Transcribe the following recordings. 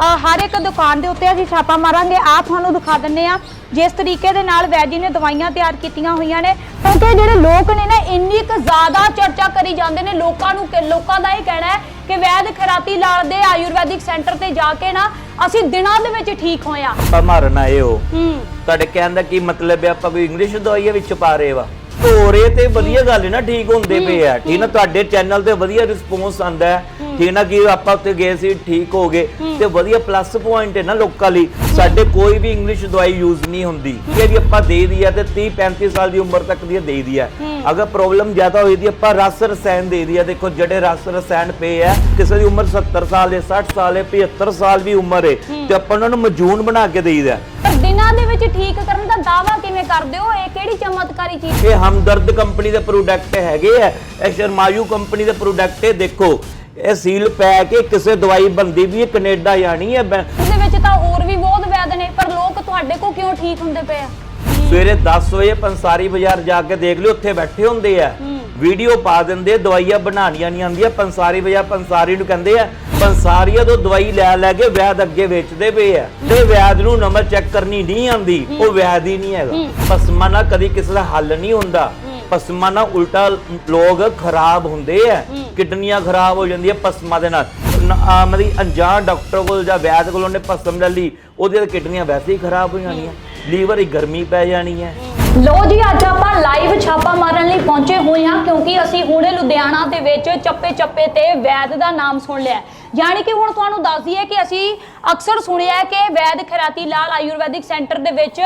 ਹਰ ਇੱਕ ਦੁਕਾਨ ਦੇ ਉੱਤੇ ਅਸੀਂ ਛਾਪਾ ਮਾਰਾਂਗੇ। ਆ ਤੁਹਾਨੂੰ ਦਿਖਾ ਦਿੰਨੇ ਆ। ਜਿਸ ਤਰੀਕੇ ਦੇ ਨਾਲ ਵੈਜੀ ਨੇ ਦਵਾਈਆਂ ਤਿਆਰ ਕੀਤੀਆਂ ਹੋਈਆਂ ਨੇ। ਕਿਉਂਕਿ ਜਿਹੜੇ ਲੋਕ ਨੇ ਨਾ ਇੰਨੀ ਕੁ ਜ਼ਿਆਦਾ ਚਰਚਾ ਕਰੀ ਜਾਂਦੇ ਨੇ। ਲੋਕਾਂ ਨੂੰ ਕਿ ਲੋਕਾਂ ਦਾ ਇਹ ਕਹਿਣਾ ਹੈ ਕਿ ਵੈਦ ਖਰਾਤੀ ਲਾਲ ਦੇ ਆਯੁਰਵੈਦਿਕ ਸੈਂਟਰ ਤੇ ਜਾ ਕੇ ਨਾ ਅਸੀਂ ਦਿਨਾਂ ਦੇ ਵਿੱਚ ਠੀਕ ਹੋਇਆ ਆਪਾਂ ਮਾਰਨ ਆਏ ਹੋ। ਤੁਹਾਡੇ ਕਹਿਣ ਦਾ ਕੀ ਮਤਲਬ ਹੈ? ਆਪਾਂ ਕੋਈ ਇੰਗਲਿਸ਼ ਦਵਾਈਆਂ ਵਿੱਚ ਪਾ ਰਹੇ ਵਾ। ਤੋਰੇ ਤੇ ਵਧੀਆ ਗੱਲ ਹੈ ਨਾ ਠੀਕ ਹੁੰਦੇ ਪਏ ਆ। ਠੀਕ ਨਾ ਤੁਹਾਡੇ ਚੈਨਲ ਤੇ ਵਧੀਆ ਰਿਸਪੌਂਸ ਆਂਦਾ ਹੈ। ਠੀਕ ਨਾ ਕਿ ਆਪਾਂ ਉੱਤੇ ਗਏ ਸੀ ਠੀਕ ਹੋ ਗਏ। ਤੇ ਵਧੀਆ ਪਲੱਸ ਪੁਆਇੰਟ ਹੈ ਨਾ ਲੋਕਾਂ ਲਈ। ਸਾਡੇ ਕੋਈ ਵੀ ਇੰਗਲਿਸ਼ ਦਵਾਈ ਯੂਜ਼ ਨਹੀਂ ਹੁੰਦੀ। ਕਿ ਵੀ ਆਪਾਂ ਦੇ ਦੀ ਆ ਤੇ 30 35 ਸਾਲ ਦੀ ਉਮਰ ਤੱਕ ਦੀ ਦੇ ਦੀ ਆ। ਅਗਰ ਪ੍ਰੋਬਲਮ ਜ਼ਿਆਦਾ ਹੋਈ ਦੀ ਆਪਾਂ ਰਸ ਰਸਾਇਣ ਦੇ ਦੀ ਆ। ਦੇਖੋ ਜਿਹੜੇ ਰਸ ਰਸਾਇਣ ਪਏ ਆ ਕਿਸੇ ਦੀ ਉਮਰ 70 ਸਾਲ ਹੈ 60 ਸਾਲ ਹੈ 75 ਸਾਲ ਵੀ ਉਮਰ ਹੈ ਤੇ ਆਪਾਂ ਉਹਨਾਂ ਨੂੰ ਮਜੂਨ ਬਣਾ ਕੇ ਦੇਈਦਾ ਪਰ ਦਿਨਾਂ ਦੇ ਵਿੱਚ ਠੀਕ ਕਰਨ ਦਾ ਦਾਵਾ ਕਿਵੇਂ ਕਰਦੇ ਹੋ? ਇਹ ਕਿਹੜੀ ਚਮਤਕਾਰੀ ਚੀਜ਼? ਇਹ ਹਮਦਰਦ ਕੰਪਨੀ ਦੇ ਪ੍ਰੋਡਕਟ ਹੈਗੇ ਆ। ਇਹ ਸ਼ਰਮਾਯੂ ਕੰਪਨੀ ਦੇ ਪ੍ਰੋਡਕਟ ਹੈ ਦੇਖੋ। ਇਹ ਸੀਲ ਪੈ ਕੇ ਕਿਸੇ ਦਵਾਈ ਬੰਦੀ ਵੀ ਕੈਨੇਡਾ ਜਾਣੀ ਹੈ ਬੈ- ਉਹਦੇ ਵਿੱਚ ਤਾਂ ਹੋਰ ਵੀ ਬਹੁਤ ਵੈਦ ਨੇ ਪਰ ਲੋਕ ਤੁਹਾਡੇ ਕੋ ਕਿਉਂ ਠੀਕ ਹੁੰਦੇ ਪਏ ਆ? ਸਵੇਰੇ 10 ਵਜੇ ਪੰਸਾਰੀ ਬਾਜ਼ਾਰ ਜਾ ਕੇ ਦੇਖ ਲਿਓ ਉੱਥੇ ਬੈਠੇ ਹੁੰਦੇ ਆ। ਵੀਡੀਓ ਪਾ ਦਿੰਦੇ ਦਵਾਈਆਂ ਬਣਾਉਣੀਆਂ ਨਹੀਂ ਆਉਂਦੀਆਂ। ਪੰਸਾਰੀ ਬਾਜ਼ਾਰ ਪੰਸਾਰੀ ਨੂੰ ਕਹਿੰਦੇ ਆ ਪੰਸਾਰੀਆ ਤੋਂ ਦਵਾਈ ਲੈ ਲੈ ਕੇ ਵੈਦ ਅੱਗੇ ਵੇਚਦੇ ਪਏ ਆ। ਤੇ ਵੈਦ ਨੂੰ ਨੰਬਰ ਚੈੱਕ ਕਰਨੀ ਨਹੀਂ ਆਉਂਦੀ ਉਹ ਵੈਦ ਹੀ ਨਹੀਂ ਹੈਗਾ। ਪਸਮਾ ਨਾਲ ਕਦੀ ਕਿਸੇ ਦਾ ਹੱਲ ਨਹੀਂ ਹੁੰਦਾ। ਪਸਮਾ ਨਾਲ ਉਲਟਾ ਲੋਕ ਖਰਾਬ ਹੁੰਦੇ ਆ। ਕਿਡਨੀਆਂ ਖਰਾਬ ਹੋ ਜਾਂਦੀਆਂ ਪਸਮਾ ਦੇ ਨਾਲ। ਮਤਲਬ ਅਣਜਾਣ ਡਾਕਟਰ ਕੋਲ ਜਾਂ ਵੈਦ ਕੋਲ ਉਹਨੇ ਪਸਮ ਲੈ ਲਈ ਉਹਦੀਆਂ ਤਾਂ ਕਿਡਨੀਆਂ ਵੈਸੇ ਹੀ ਖਰਾਬ ਹੋ ਜਾਣੀਆਂ। ਲੀਵਰ ਹੀ ਗਰਮੀ ਪੈ ਜਾਣੀ ਹੈ। ਲੋ ਜੀ ਅੱਜ ਆਪਾਂ ਲਾਈਵ ਛਾਪਾ ਮਾਰਨ ਲਈ ਪਹੁੰਚੇ ਹੋਏ ਹਾਂ ਕਿਉਂਕਿ ਅਸੀਂ ਹੁਣੇ ਲੁਧਿਆਣਾ ਦੇ ਵਿੱਚ ਚੱਪੇ ਚੱਪੇ ਤੇ ਵੈਦ ਦਾ ਨਾਮ ਸੁਣ ਲਿਆ। ਯਾਨੀ ਕਿ ਹੁਣ ਤੁਹਾਨੂੰ ਦੱਸ ਦਈਏ ਕਿ ਅਸੀਂ ਅਕਸਰ ਸੁਣਿਆ ਕਿ ਵੈਦ ਖਰਾਤੀ ਲਾਲ ਆਯੁਰਵੈਦਿਕ ਸੈਂਟਰ ਦੇ ਵਿੱਚ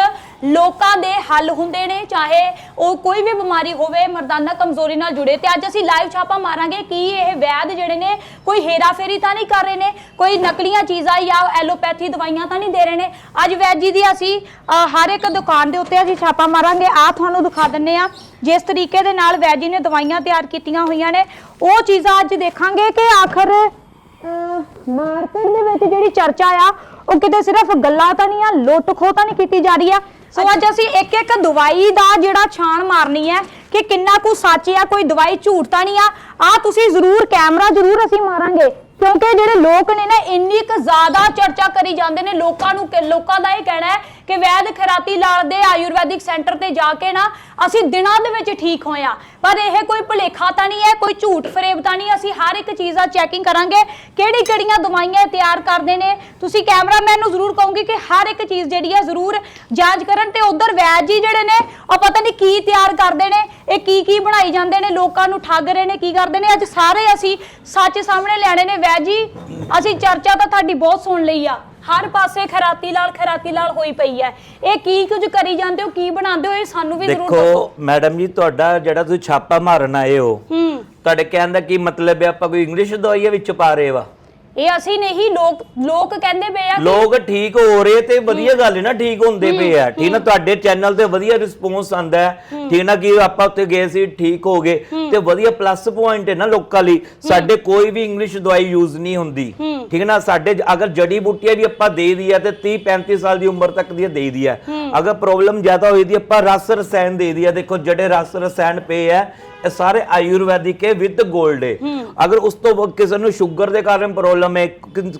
ਲੋਕਾਂ ਦੇ ਹੱਲ ਹੁੰਦੇ ਨੇ, ਚਾਹੇ ਉਹ ਕੋਈ ਵੀ ਬਿਮਾਰੀ ਹੋਵੇ, ਮਰਦਾਨਾ ਕਮਜ਼ੋਰੀ ਨਾਲ ਜੁੜੇ। ਤੇ ਅੱਜ ਅਸੀਂ ਲਾਈਵ ਛਾਪਾ ਮਾਰਾਂਗੇ ਕਿ ਇਹ ਵੈਦ ਜਿਹੜੇ ਨੇ, ਕੋਈ ਹੇਰਾਫੇਰੀ ਤਾਂ ਨਹੀਂ ਕਰ ਰਹੇ ਨੇ, ਕੋਈ ਨਕਲੀਆਂ ਚੀਜ਼ਾਂ ਜਾਂ ਐਲੋਪੈਥੀ ਦਵਾਈਆਂ ਤਾਂ ਨਹੀਂ ਦੇ ਰਹੇ ਨੇ। ਅੱਜ ਵੈਦ ਜੀ ਦੀ ਅਸੀਂ ਹਰ ਇੱਕ ਦੁਕਾਨ ਦੇ ਉੱਤੇ ਅਸੀਂ ਛਾਪਾ ਮਾਰਾਂਗੇ। ਆ ਤੁਹਾਨੂੰ ਦਿਖਾ ਦਿੰਨੇ ਆ। ਜਿਸ ਤਰੀਕੇ ਦੇ ਨਾਲ ਵੈਦ ਜੀ ਨੇ ਦਵਾਈਆਂ ਤਿਆਰ ਕੀਤੀਆਂ ਹੋਈਆਂ ਨੇ। ਉਹ ਚੀਜ਼ਾਂ ਅੱਜ ਦੇਖਾਂਗੇ ਕਿ ਆਖਰ ਮਾਰਕੀਟ ਦੇ ਵਿੱਚ ਜਿਹੜੀ ਚਰਚਾ ਆ, ਉਹ ਕਿਤੇ ਸਿਰਫ ਗੱਲਾਂ ਤਾਂ ਨਹੀਂ ਆ, ਲੁੱਟ ਖੋਹ ਤਾਂ ਨਹੀਂ ਕੀਤੀ ਜਾ ਰਹੀ ਆ। ਸੋ ਅੱਜ ਅਸੀਂ ਇੱਕ ਇੱਕ ਦਵਾਈ ਦਾ ਜਿਹੜਾ ਛਾਣ ਮਾਰਨੀ ਹੈ ਕਿ ਕਿੰਨਾ ਕੁ ਸੱਚ ਆ, ਕੋਈ ਦਵਾਈ ਝੂਠ ਤਾਂ ਨਹੀਂ ਆ। ਆ ਤੁਸੀਂ ਜ਼ਰੂਰ ਕੈਮਰਾ ਜ਼ਰੂਰ ਅਸੀਂ ਮਾਰਾਂਗੇ, ਕਿਉਂਕਿ ਜਿਹੜੇ ਲੋਕ ਨੇ ਨਾ, ਇੰਨੀ ਕੁ ਜ਼ਿਆਦਾ ਚਰਚਾ ਕਰੀ ਜਾਂਦੇ ਨੇ, ਲੋਕਾਂ ਨੂੰ ਲੋਕਾਂ ਦਾ ਇਹ ਕਹਿਣਾ ਹੈ ਕਿ ਵੈਦ ਖਰਾਤੀ ਲਾਲ ਦੇ ਆਯੁਰਵੈਦਿਕ ਸੈਂਟਰ ਤੇ ਜਾ ਕੇ ਨਾ ਅਸੀਂ ਦਿਨਾਂ ਦੇ ਵਿੱਚ ਠੀਕ ਹੋਇਆ ਪਰ ਇਹ ਕੋਈ ਭੁਲੇਖਾ ਤਾਂ ਨਹੀਂ ਹੈ, ਕੋਈ ਝੂਠ ਫਰੇਬ ਤਾਂ ਨਹੀਂ। ਅਸੀਂ ਹਰ ਇੱਕ ਚੀਜ਼ ਦਾ ਚੈਕਿੰਗ ਕਰਾਂਗੇ, ਕਿਹੜੀ ਕਿਹੜੀਆਂ ਦਵਾਈਆਂ ਤਿਆਰ ਕਰਦੇ ਨੇ। ਤੁਸੀਂ ਕੈਮਰਾਮੈਨ ਨੂੰ ਜ਼ਰੂਰ ਕਹੋਗੇ ਕਿ ਹਰ ਇੱਕ ਚੀਜ਼ ਜਿਹੜੀ ਹੈ ਜ਼ਰੂਰ ਜਾਂਚ ਕਰਨ ਤੇ ਉਧਰ ਵੈਦ ਜੀ ਜਿਹੜੇ ਨੇ, ਉਹ ਪਤਾ ਨਹੀਂ ਕੀ ਤਿਆਰ ਕਰਦੇ ਨੇ, ਇਹ ਕੀ ਕੀ ਬਣਾਈ ਜਾਂਦੇ ਨੇ, ਲੋਕਾਂ ਨੂੰ ਠੱਗ ਰਹੇ ਨੇ, ਕੀ ਕਰਦੇ ਨੇ। ਅੱਜ ਸਾਰੇ ਅਸੀਂ ਸੱਚ ਸਾਹਮਣੇ ਲੈਣੇ ਨੇ। ਵੈਦ ਜੀ, ਅਸੀਂ ਚਰਚਾ ਤਾਂ ਤੁਹਾਡੀ ਬਹੁਤ ਸੁਣ ਲਈ ਆ। ਹਰ ਪਾਸੇ ਖਰਾਤੀ ਲਾਲ ਖਰਾਤੀ ਲਾਲ ਹੋਈ ਪਈ ਹੈ। ਇਹ ਕੀ ਕੁਝ ਕਰੀ ਜਾਂਦੇ ਹੋ? ਕੀ ਬਣਾਉਂਦੇ ਹੋ? ਇਹ ਸਾਨੂੰ ਵੀ ਜ਼ਰੂਰ ਦੱਸੋ। ਦੇਖੋ ਮੈਡਮ ਜੀ ਤੁਹਾਡਾ ਜਿਹੜਾ ਤੁਸੀਂ ਛਾਪਾ ਮਾਰਨ ਆਏ ਹੋ ਹੂੰ। ਤੁਹਾਡੇ ਕਹਿਣ ਦਾ ਕੀ ਮਤਲਬ ਹੈ? ਆਪਾਂ ਕੋਈ ਇੰਗਲਿਸ਼ ਦਵਾਈਆਂ ਵਿੱਚ ਪਾ ਰਹੇ ਵਾ। ਇਹ ਅਸੀਂ ਨਹੀਂ ਲੋਕ ਲੋਕ ਕਹਿੰਦੇ ਪਏ ਆ ਕਿ ਲੋਕ ਠੀਕ ਹੋ ਰਹੇ ਤੇ ਵਧੀਆ ਗੱਲ ਹੈ ਨਾ ਠੀਕ ਹੁੰਦੇ ਪਏ ਆ। ਠੀਕ ਨਾ ਤੁਹਾਡੇ ਚੈਨਲ ਤੇ ਵਧੀਆ ਰਿਸਪੌਂਸ ਆਂਦਾ ਹੈ। ਠੀਕ ਨਾ ਕਿ ਆਪਾਂ ਉੱਤੇ ਗਏ ਸੀ ਠੀਕ ਹੋ ਗਏ ਤੇ ਵਧੀਆ ਪਲੱਸ ਪੁਆਇੰਟ ਹੈ ਨਾ ਲੋਕਾਂ ਲਈ। ਸਾਡੇ ਕੋਈ ਵੀ ਇੰਗਲਿਸ਼ ਦਵਾਈ ਯੂਜ਼ ਨਹੀਂ ਹੁੰਦੀ। ਠੀਕ ਨਾ ਸਾਡੇ ਅਗਰ ਜੜੀ ਬੂਟੀਆਂ ਵੀ ਆਪਾਂ ਦੇ ਦੀ ਆ ਤੇ 30 35 ਸਾਲ ਦੀ ਉਮਰ ਤੱਕ ਦੀ ਦੇ ਦੀ ਆ ਅਗਰ ਪ੍ਰੋਬਲਮ ਜ਼ਿਆਦਾ ਹੋਈ ਦੀ ਆਪਾਂ ਰਸ ਰਸਾਇਣ ਦੇ ਦੀ ਆ ਦੇਖੋ ਜਿਹੜੇ ਰਸ ਰਸਾਇਣ ਪਏ ਆ ਇਹ ਸਾਰੇ ਆਯੁਰਵੈਦਿਕ ਹੈ ਵਿਦ 골ਡ ਹੈ। ਅਗਰ ਉਸ ਤੋਂ ਕਿਸੇ ਨੂੰ ਸ਼ੂਗਰ ਦੇ ਕਾਰਨ ਪ੍ਰੋਬਲਮ ਹੈ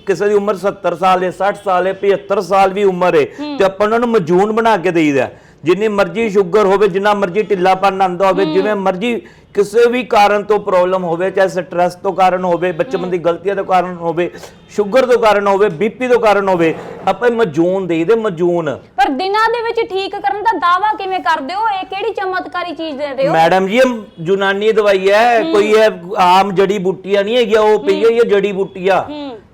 ਕਿਸੇ ਦੀ ਉਮਰ 70 ਸਾਲ ਹੈ 60 ਸਾਲ ਹੈ 75 ਸਾਲ ਵੀ ਉਮਰ ਹੈ ਤੇ ਆਪਾਂ ਉਹਨਾਂ ਨੂੰ ਮਜੂਨ ਬਣਾ ਕੇ ਦੇਈਦਾ ਜਿੰਨੀ ਮਰਜ਼ੀ ਸ਼ੂਗਰ ਹੋਵੇ ਜਿੰਨਾ ਮਰਜ਼ੀ ਢਿੱਲਾਪਨ ਆਂਦਾ ਹੋਵੇ ਜਿਵੇਂ ਮਰਜ਼ੀ ਕਿਸੇ ਵੀ ਕਾਰਨ ਤੋਂ ਪ੍ਰੋਬਲਮ ਹੋਵੇ ਚਾਹੇ ਸਟ੍ਰੈਸ ਤੋਂ ਕਾਰਨ ਹੋਵੇ ਬਚਪਨ ਦੀ ਗਲਤੀਆਂ ਤੋਂ ਕਾਰਨ ਹੋਵੇ ਸ਼ੂਗਰ ਤੋਂ ਕਾਰਨ ਹੋਵੇ ਬੀਪੀ ਤੋਂ ਕਾਰਨ ਹੋਵੇ ਆਪਾਂ ਮਜੂਨ ਦੇਈਦੇ ਮਜੂਨ। ਪਰ ਦਿਨਾਂ ਦੇ ਵਿੱਚ ਠੀਕ ਕਰਨ ਦਾ ਦਾਵਾ ਕਿਵੇਂ ਕਰਦੇ ਹੋ? ਇਹ ਕਿਹੜੀ ਚਮਤਕਾਰੀ ਚੀਜ਼ ਦੇ ਰਹੇ ਹੋ? ਮੈਡਮ ਜੀ ਇਹ ਯੂਨਾਨੀ ਦਵਾਈ ਹੈ ਕੋਈ ਇਹ ਆਮ ਜੜੀ ਬੂਟੀਆਂ ਨਹੀਂ ਹੈਗੀਆਂ ਉਹ ਪਈ ਹੋਈ ਹੈ ਜੜੀ ਬੂਟੀਆਂ।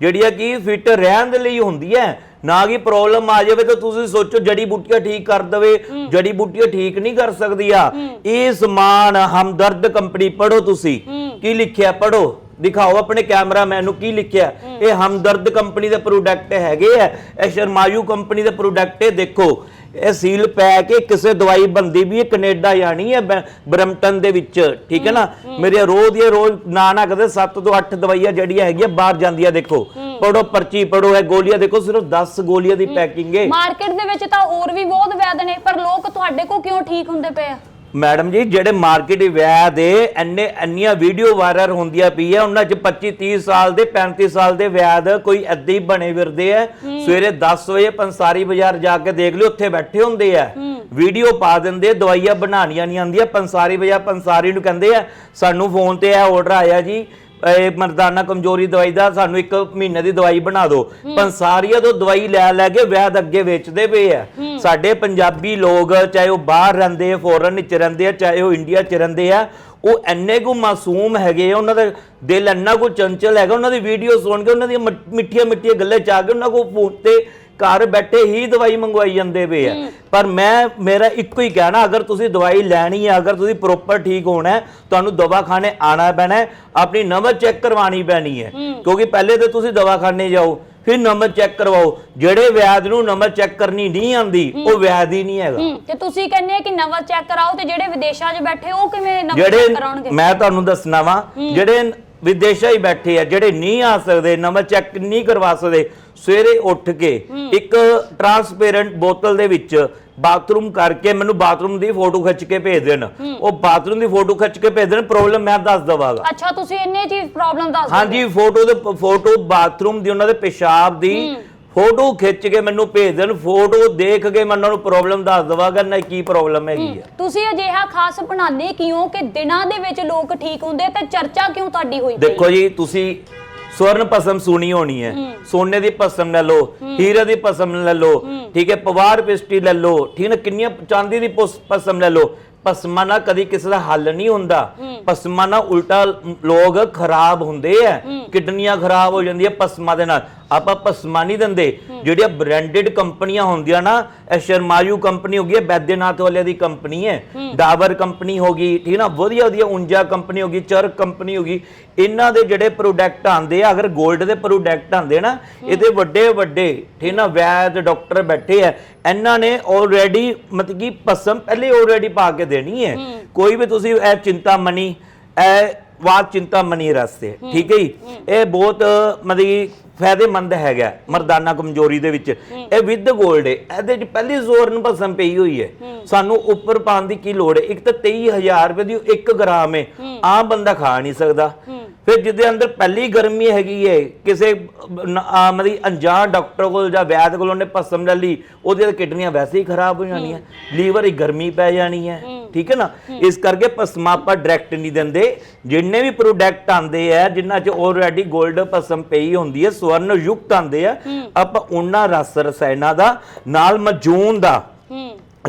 ਜਿਹੜੀਆਂ ਕਿ ਫਿੱਟ ਰਹਿਣ ਦੇ ਲਈ ਹੁੰਦੀ ਹੈ ਨਾ ਕਿ ਪ੍ਰੋਬਲਮ ਆ ਜਾਵੇ ਤਾਂ ਤੁਸੀਂ ਸੋਚੋ ਜੜੀ ਬੂਟੀਆਂ ਠੀਕ ਕਰ ਦਵੇ। ਜੜੀ ਬੂਟੀਆਂ ਠੀਕ ਨਹੀਂ ਕਰ ਸਕਦੀਆਂ ਇਹ ਸਮਾਨ ਹਮਦਰਦ ਕੰਪਨੀ ਪੜੋ ਤੁਸੀਂ। ਕੀ ਲਿਖਿਆ? ਪੜੋ ਦਿਖਾਓ ਆਪਣੇ ਕੈਮਰਾਮੈਨ ਨੂੰ ਕੀ ਲਿਖਿਆ। ਇਹ ਹਮਦਰਦ ਕੰਪਨੀ ਦੇ ਪ੍ਰੋਡਕਟ ਹੈਗੇ ਆ। ਇਹ ਸ਼ਰਮਾਯੂ ਕੰਪਨੀ ਦੇ ਪ੍ਰੋਡਕਟ ਹੈ ਦੇਖੋ। ਇਹ ਸੀਲ ਪੈ ਕੇ ਕਿਸੇ ਦਵਾਈ ਬੰਦੀ ਵੀ ਹੈ ਕੈਨੇਡਾ ਜਾਣੀ ਹੈ ਬੈ- ਬਰਮਟਨ ਦੇ ਵਿੱਚ ਠੀਕ ਹੈ ਨਾ? ਮੇਰੇ ਰੋਜ਼ ਦੀ ਰੋਜ਼ ਨਾ ਨਾ ਕਦੇ 7 ਤੋਂ 8 ਦਵਾਈਆਂ ਜਿਹੜੀਆਂ ਹੈਗੀਆਂ ਬਾਹਰ ਜਾਂਦੀਆਂ ਦੇਖੋ। ਪੜੋ ਪਰਚੀ ਪੜੋ ਇਹ ਗੋਲੀਆਂ ਦੇਖੋ ਸਿਰਫ 10 ਗੋਲੀਆਂ ਦੀ ਪੈਕਿੰਗ ਹੈ। ਮਾਰਕੀਟ ਦੇ ਵਿੱਚ ਤਾਂ ਹੋਰ ਵੀ ਬਹੁਤ ਵੈਦ ਨੇ ਪਰ ਲੋਕ ਤੁਹਾਡੇ ਕੋ ਕਿਉਂ ਠੀਕ ਹੁੰਦੇ ਪਏ ਆ? ਮੈਡਮ ਜੀ ਜਿਹੜੇ ਮਾਰਕੀਟ ਵੈਦ ਦੇ ਇੰਨੇ ਇੰਨੀਆਂ ਵੀਡੀਓ ਵਾਇਰਲ ਹੁੰਦੀਆਂ ਪਈ ਆ ਉਹਨਾਂ ਚ 25 30 ਸਾਲ ਦੇ 35 ਸਾਲ ਦੇ ਵੈਦ ਕੋਈ ਏਦਾਂ ਹੀ ਬਣੇ ਫਿਰਦੇ ਆ। ਸਵੇਰੇ 10 ਵਜੇ ਪੰਸਾਰੀ ਬਾਜ਼ਾਰ ਜਾ ਕੇ ਦੇਖ ਲਿਓ ਉੱਥੇ ਬੈਠੇ ਹੁੰਦੇ ਆ। ਵੀਡੀਓ ਪਾ ਦਿੰਦੇ ਦਵਾਈਆਂ ਬਣਾਉਣੀਆਂ ਨਹੀਂ ਆਉਂਦੀਆਂ। ਪੰਸਾਰੀ ਬਾਜ਼ਾਰ ਪੰਸਾਰੀ ਨੂੰ ਕਹਿੰਦੇ ਆ ਸਾਨੂੰ ਫੋਨ ਤੇ ਇਹ ਆਰਡਰ ਆਇਆ ਜੀ ਇਹ ਮਰਦਾਨਾ ਕਮਜ਼ੋਰੀ ਦਵਾਈ ਦਾ ਸਾਨੂੰ ਇੱਕ ਮਹੀਨੇ ਦੀ ਦਵਾਈ ਬਣਾ ਦਿਓ। ਪੰਸਾਰੀਆ ਤੋਂ ਦਵਾਈ ਲੈ ਲੈ ਕੇ ਵੈਦ ਅੱਗੇ ਵੇਚਦੇ ਪਏ ਆ। ਸਾਡੇ ਪੰਜਾਬੀ ਲੋਕ ਚਾਹੇ ਉਹ ਬਾਹਰ ਰਹਿੰਦੇ ਆ ਫੋਰਨ ਵਿੱਚ ਰਹਿੰਦੇ ਆ ਚਾਹੇ ਉਹ ਇੰਡੀਆ 'ਚ ਰਹਿੰਦੇ ਆ ਉਹ ਇੰਨੇ ਕੁ ਮਾਸੂਮ ਹੈਗੇ ਉਹਨਾਂ ਦਾ ਦਿਲ ਇੰਨਾ ਕੁ ਚੰਚਲ ਹੈਗਾ ਉਹਨਾਂ ਦੀ ਵੀਡੀਓ ਸੁਣ ਕੇ ਉਹਨਾਂ ਦੀਆਂ ਮਿੱਠੀਆਂ ਮਿੱਠੀਆਂ ਗੱਲਾਂ ਚ ਕੇ ਉਹਨਾਂ ਕੋ ਫੋਨ ਤੇ ਘਰ ਬੈਠੇ ਹੀ ਦਵਾਈ ਮੰਗਵਾਈ ਜਾਂਦੇ ਪਏ ਆ। ਪਰ ਮੈਂ ਮੇਰਾ ਇੱਕੋ ਹੀ ਕਹਿਣਾ ਅਗਰ ਤੁਸੀਂ ਦਵਾਈ ਲੈਣੀ ਹੈ ਅਗਰ ਤੁਸੀਂ ਪ੍ਰੋਪਰ ਠੀਕ ਹੋਣਾ ਹੈ ਤੁਹਾਨੂੰ ਦਵਾਖਾਨੇ ਆਣਾ ਪੈਣਾ ਆਪਣੀ ਨੰਬਰ ਚੈੱਕ ਕਰਵਾਣੀ ਪੈਣੀ ਹੈ। ਕਿਉਂਕਿ ਪਹਿਲੇ ਤੇ ਤੁਸੀਂ ਦਵਾਖਾਨੇ ਜਾਓ ਫਿਰ ਨੰਬਰ ਚੈੱਕ ਕਰਵਾਓ। ਜਿਹੜੇ ਵਿਆਜ ਨੂੰ ਨੰਬਰ ਚੈੱਕ ਕਰਨੀ ਨਹੀਂ ਆਂਦੀ ਉਹ ਵਿਆਜ ਹੀ ਨਹੀਂ ਹੈਗਾ। ਤੇ ਤੁਸੀਂ ਕਹਿੰਦੇ ਕਿ ਨਵਾਂ ਚੈੱਕ ਕਰਾਓ ਤੇ ਜਿਹੜੇ ਵਿਦੇਸ਼ਾਂ 'ਚ ਬੈਠੇ ਉਹ ਕਿਵੇਂ ਜਿਹੜੇ ਚੈੱਕ ਕਰਾਉਣਗੇ? ਮੈਂ ਤੁਹਾਨੂੰ ਦੱਸਣਾ ਵਾਂ ਜਿਹੜੇ ਵਿਦੇਸ਼ਾਂ ਹੀ ਬੈਠੇ ਆ ਜਿਹੜੇ ਨਹੀਂ ਆ ਸਕਦੇ ਨੰਬਰ ਚੈੱਕ ਨਹੀਂ ਕਰਵਾ ਸਕਦੇ ਸਵੇਰੇ ਉੱਠ ਕੇ ਇੱਕ ਟਰਾਂਸਪੇਰੈਂਟ ਬੋਤਲ ਦੇ ਵਿੱਚ ਬਾਥਰੂਮ ਕਰਕੇ ਮੈਨੂੰ ਬਾਥਰੂਮ ਦੀ ਫੋਟੋ ਖਿੱਚ ਕੇ ਭੇਜ ਦੇਣ। ਉਹ ਬਾਥਰੂਮ ਦੀ ਫੋਟੋ ਖਿੱਚ ਕੇ ਭੇਜ ਦੇਣ ਪ੍ਰੋਬਲਮ ਮੈਂ ਦੱਸ ਦਵਾਂਗਾ। ਅੱਛਾ ਤੁਸੀਂ ਇੰਨੇ ਚੀਜ਼ ਪ੍ਰੋਬਲਮ ਦੱਸ। ਹਾਂਜੀ ਫੋਟੋ ਦੇ ਫੋਟੋ ਬਾਥਰੂਮ ਦੀ ਉਹਨਾਂ ਦੇ ਪਿਸ਼ਾਬ ਦੀ ਫੋਟੋ ਖਿੱਚ ਕੇ ਮੈਨੂੰ ਭੇਜ ਦੇਣ ਫੋਟੋ ਦੇਖ ਕੇ ਮੈਂ ਉਹਨਾਂ ਨੂੰ ਪ੍ਰੋਬਲਮ ਦੱਸ ਦਵਾਂਗਾ ਨਾ ਕੀ ਪ੍ਰੋਬਲਮ ਹੈਗੀ ਆ। ਤੁਸੀਂ ਅਜਿਹਾ ਖਾਸ ਬਣਾਉਂਦੇ ਕਿਉਂ ਕਿ ਦਿਨਾਂ ਦੇ ਵਿੱਚ ਲੋਕ ਠੀਕ ਹੁੰਦੇ ਤੇ ਚਰਚਾ ਕਿਉਂ ਤੁਹਾਡੀ ਹੋਈ ਦੇਖੋ ਜੀ ਤੁਸੀਂ ਸਵਰਨ ਭਸਮ ਸੁਣੀ ਹੋਣੀ ਹੈ। ਸੋਨੇ ਦੀ ਭਸਮ ਲੈ ਲਓ ਹੀਰੇ ਦੀ ਭਸਮ ਲੈ ਲਓ ਠੀਕ ਹੈ ਪਵਾਰ ਪਿਸਟੀ ਲੈ ਲਓ ਠੀਕ ਹੈ ਕਿੰਨੀਆਂ ਚਾਂਦੀ ਦੀ ਪੁਸ- ਭਸਮ ਲੈ ਲਓ। ਭਸਮਾਂ ਨਾਲ ਕਦੀ ਕਿਸੇ ਦਾ ਹੱਲ ਨਹੀਂ ਹੁੰਦਾ। ਭਸਮਾਂ ਨਾਲ ਉਲਟਾ ਲੋਕ ਖਰਾਬ ਹੁੰਦੇ ਆ। ਕਿਡਨੀਆਂ ਖਰਾਬ ਹੋ ਜਾਂਦੀਆਂ ਭਸਮਾਂ ਦੇ ਨਾਲ। ਆਪਾਂ ਭਸਮਾਂ ਨਹੀਂ ਦਿੰਦੇ ਜਿਹੜੀਆਂ ਬ੍ਰਾਂਡਡ ਕੰਪਨੀਆਂ ਹੁੰਦੀਆਂ ਨਾ ਇਹ ਸ਼ਰਮਾਯੂ ਕੰਪਨੀ ਹੋ ਗਈ ਹੈ ਬੈਦਿਆਨਾਥ ਵਾਲਿਆਂ ਦੀ ਕੰਪਨੀ ਹੈ। ਡਾਬਰ ਕੰਪਨੀ ਹੋ ਗਈ ਠੀਕ ਹੈ ਨਾ ਵਧੀਆ ਵਧੀਆ ਉਂਜਾ ਕੰਪਨੀ ਹੋ ਗਈ ਚਰਕ ਕੰਪਨੀ ਹੋ ਗਈ ਇਹਨਾਂ ਦੇ ਜਿਹੜੇ ਪ੍ਰੋਡਕਟ ਆਂਦੇ ਆ ਅਗਰ 골ਡ ਦੇ ਪ੍ਰੋਡਕਟ ਆਂਦੇ ਨਾ ਇਹਦੇ ਵੱਡੇ ਵੱਡੇ ਠੀਕ ਨਾ ਵੈਦ ਡਾਕਟਰ ਬੈਠੇ ਆ ਇਹਨਾਂ ਨੇ ਆਲਰੇਡੀ ਮਤਲਬ ਕਿ ਭਸਮ ਪਹਿਲੇ ਆਲਰੇਡੀ ਪਾ ਕੇ ਦੇਣੀ ਹੈ। ਕੋਈ ਵੀ ਤੁਸੀਂ ਇਹ ਚਿੰਤਾ ਮਨੀ ਇਹ ਵਾਤ ਚਿੰਤਾ ਮਨੀ ਰਸਤੇ ਠੀਕ ਹੈ ਜੀ? ਇਹ ਬਹੁਤ ਮਤਲਬ ਕਿ ਫਾਇਦੇਮੰਦ ਹੈਗਾ ਮਰਦਾਨਾ ਕਮਜ਼ੋਰੀ ਦੇ ਵਿੱਚ। ਇਹ ਵਿਦ 골ਡ ਹੈ। ਇਹਦੇ ਚ ਪਹਿਲੀ ਜ਼ੋਰ ਨੂੰ ਭਸਮ ਪਈ ਹੋਈ ਹੈ। ਸਾਨੂੰ ਉੱਪਰ ਪਾਉਣ ਦੀ ਕੀ ਲੋੜ ਹੈ? ਇੱਕ ਤਾਂ 23000 ਰੁਪਏ ਦੀ 1 ਗ੍ਰਾਮ ਹੈ। ਆਮ ਬੰਦਾ ਖਾ ਨਹੀਂ ਸਕਦਾ। ਫਿਰ ਜਿਹਦੇ ਅੰਦਰ ਪਹਿਲੀ ਗਰਮੀ ਹੈਗੀ ਹੈ ਕਿਸੇ ਮਤਲਬ ਅਣਜਾਣ ਡਾਕਟਰ ਕੋਲ ਜਾਂ ਵੈਦ ਕੋਲ ਉਹਨੇ ਭਸਮ ਲੈ ਲਈ ਉਹਦੀਆਂ ਤਾਂ ਕਿਡਨੀਆਂ ਵੈਸੇ ਹੀ ਖਰਾਬ ਹੋ। ਜਾਣੀਆਂ ਲੀਵਰ ਹੀ ਗਰਮੀ ਪੈ ਜਾਣੀ ਹੈ। ਠੀਕ ਹੈ ਨਾ? ਇਸ ਕਰਕੇ ਭਸਮ ਆਪਾਂ ਡਾਇਰੈਕਟ ਨਹੀਂ ਦਿੰਦੇ। ਜਿੰਨੇ ਵੀ ਪ੍ਰੋਡਕਟ ਆਂਦੇ ਆ ਜਿਨ੍ਹਾਂ 'ਚ ਆਲਰੇਡੀ 골ਡ ਭਸਮ ਪਈ ਹੁੰਦੀ ਹੈ ਸਵਰਨ ਯੁਕਤ ਆਂਦੇ ਆ ਆਪਾਂ ਉਹਨਾਂ ਰਸ ਰਸਾਇਣਾਂ ਦਾ ਨਾਲ ਮਜੂਨ ਦਾ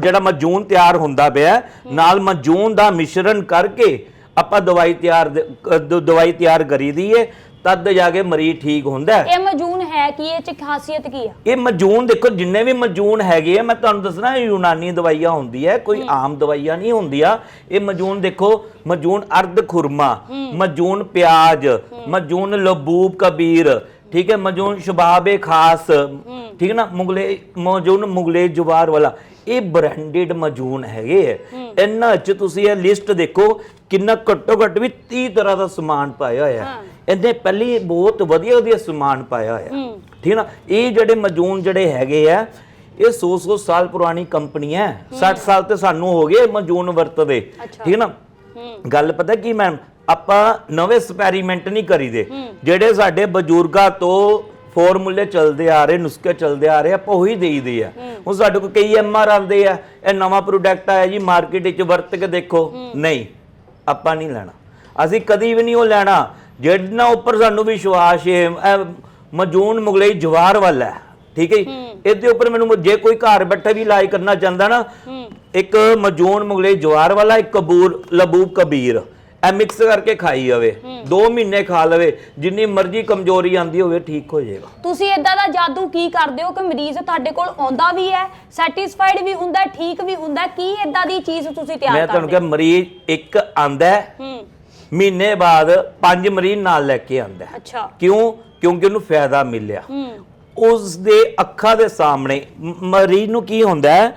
ਜਿਹੜਾ ਮਜੂਨ ਤਿਆਰ ਹੁੰਦਾ ਪਿਆ ਨਾਲ ਮਜੂਨ ਦਾ ਮਿਸ਼ਰਣ ਕਰਕੇ ਆਪਾਂ ਦਵਾਈ ਤਿਆਰ ਦ- ਦ- ਦਵਾਈ ਤਿਆਰ ਕਰੀਦੀ ਏ ਤਦ ਜਾ ਕੇ ਮਰੀਜ਼ ਠੀਕ ਹੁੰਦਾ ਹੈ। ਇਹ ਮਜੂਨ ਹੈ ਕੀ ਇਹ ਚ ਖਾਸੀਅਤ ਕੀ ਆ? ਇਹ ਮਜੂਨ ਦੇਖੋ ਜਿੰਨੇ ਵੀ ਮਜੂਨ ਹੈਗੇ ਆ ਮੈਂ ਤੁਹਾਨੂੰ ਦੱਸਣਾ ਇਹ ਯੂਨਾਨੀ ਦਵਾਈਆਂ ਹੁੰਦੀ ਹੈ ਕੋਈ ਆਮ ਦਵਾਈਆਂ ਨਹੀਂ ਹੁੰਦੀਆਂ। ਇਹ ਮਜੂਨ ਦੇਖੋ ਮਜੂਨ ਅਰਧ ਖੁਰਮਾ ਮਜੂਨ ਪਿਆਜ਼ ਮਜੂਨ ਲਬੂਬ ਕਬੀਰ ਠੀਕ ਹੈ ਮਜੂਨ ਸ਼ਬਾਬੇ ਖਾਸ ਠੀਕ ਹੈ ਨਾ ਮੁਗਲੇ ਮਜੂਨ ਮੁਗਲੇ ਜਵਾਰ ਵਾਲਾ। ਇਹ ਬ੍ਰਾਂਡਡ ਮਜੂਨ ਹੈਗੇ ਹੈ। ਇਹਨਾਂ ਚ ਤੁਸੀਂ ਇਹ ਲਿਸਟ ਦੇਖੋ ਕਿੰਨਾ ਘੱਟੋ ਘੱਟ ਵੀ 30 ਤਰ੍ਹਾਂ ਦਾ ਸਮਾਨ ਪਾਇਆ ਹੋਇਆ। ਹੈ। ਇਹਨੇ ਪਹਿਲੀ ਬਹੁਤ ਵਧੀਆ ਵਧੀਆ ਸਮਾਨ ਪਾਇਆ ਹੋਇਆ। ਠੀਕ ਨਾ? ਇਹ ਜਿਹੜੇ ਮਜੂਨ ਜਿਹੜੇ ਹੈਗੇ ਆ ਇਹ 100-100 ਸਾਲ ਪੁਰਾਣੀ ਕੰਪਨੀ ਹੈ। 60 ਸਾਲ ਤੇ ਸਾਨੂੰ ਹੋ ਗਏ ਮਜੂਨ ਵਰਤਦੇ। ਠੀਕ ਹੈ। ਨਾ ਗੱਲ ਪਤਾ ਕੀ ਮੈਮ ਆਪਾਂ ਨਵੇਂ ਐਕਸਪੈਰੀਮੈਂਟ ਨਹੀਂ ਕਰੀਦੇ। ਜਿਹੜੇ ਸਾਡੇ ਬਜ਼ੁਰਗਾਂ ਤੋਂ ਫਾਰਮੂਲੇ ਚੱਲਦੇ ਆ ਰਹੇ ਨੁਸਖੇ ਚੱਲਦੇ ਆ ਰਹੇ ਆਪਾਂ ਉਹੀ ਦੇਈਦੇ ਆ। ਹੁਣ ਸਾਡੇ ਕੋਲ ਕਈ ਐਮਆਰ ਆਉਂਦੇ ਆ ਇਹ ਨਵਾਂ ਪ੍ਰੋਡਕਟ ਆਇਆ ਜੀ ਮਾਰਕੀਟ ਵਿੱਚ ਵਰਤ ਕੇ ਦੇਖੋ। ਨਹੀਂ ਆਪਾਂ ਨਹੀਂ ਲੈਣਾ। ਅਸੀਂ ਕਦੀ ਵੀ ਨਹੀਂ ਉਹ ਲੈਣਾ। ਜਿਹੜਾ ਉੱਪਰ ਸਾਨੂੰ ਵਿਸ਼ਵਾਸ ਹੈ ਮਜੂਨ ਮੁਗਲਈ ਜਵਾਰ ਵਾਲਾ ਹੈ ਠੀਕ ਹੈ? ਇਹਦੇ ਉੱਪਰ ਮੈਨੂੰ ਜੇ ਕੋਈ ਘਰ ਬੈਠਾ ਵੀ ਇਲਾਜ ਕਰਨਾ ਚਾਹੁੰਦਾ ਨਾ ਇੱਕ ਮਜੂਨ ਮੁਗਲਈ ਜਵਾਰ ਵਾਲਾ ਇੱਕ ਕਬੂਰ ਲਬੂਬ ਕਬੀਰ। ਇਹ ਮਿਕਸ ਕਰਕੇ ਖਾਈ ਜਾਵੇ 2 ਮਹੀਨੇ ਖਾ ਲਵੇ ਜਿੰਨੀ ਮਰਜ਼ੀ ਕਮਜ਼ੋਰੀ ਆਂਦੀ ਹੋਵੇ ਠੀਕ ਹੋ ਜਾਏਗਾ। ਤੁਸੀਂ ਇਦਾਂ ਦਾ ਜਾਦੂ ਕੀ ਕਰਦੇ ਹੋ ਕਿ ਮਰੀਜ਼ ਤੁਹਾਡੇ ਕੋਲ ਆਉਂਦਾ ਵੀ ਹੈ ਸੈਟੀਸਫਾਈਡ ਵੀ ਹੁੰਦਾ ਠੀਕ ਵੀ ਹੁੰਦਾ? ਕੀ ਇਦਾਂ ਦੀ ਚੀਜ਼ ਤੁਸੀਂ ਤਿਆਰ ਮੈਂ ਕਰਦੇ ਤੁਹਾਨੂੰ ਕਿਹਾ ਮਰੀਜ਼ ਇੱਕ ਆਂਦਾ ਹੈ, ਮਹੀਨੇ ਬਾਅਦ ਪੰਜ ਮਰੀਜ਼ ਨਾਲ ਲੈ ਕੇ ਆਂਦਾ ਹੈ। ਅੱਛਾ। ਕਿਉਂ? ਕਿਉਂਕਿ ਉਹਨੂੰ ਫਾਇਦਾ ਮਿਲਿਆ। ਉਸ ਦੇ ਅੱਖਾਂ ਦੇ ਸਾਹਮਣੇ ਮ- ਮਰੀਜ਼ ਨੂੰ ਕੀ ਹੁੰਦਾ ਹੈ?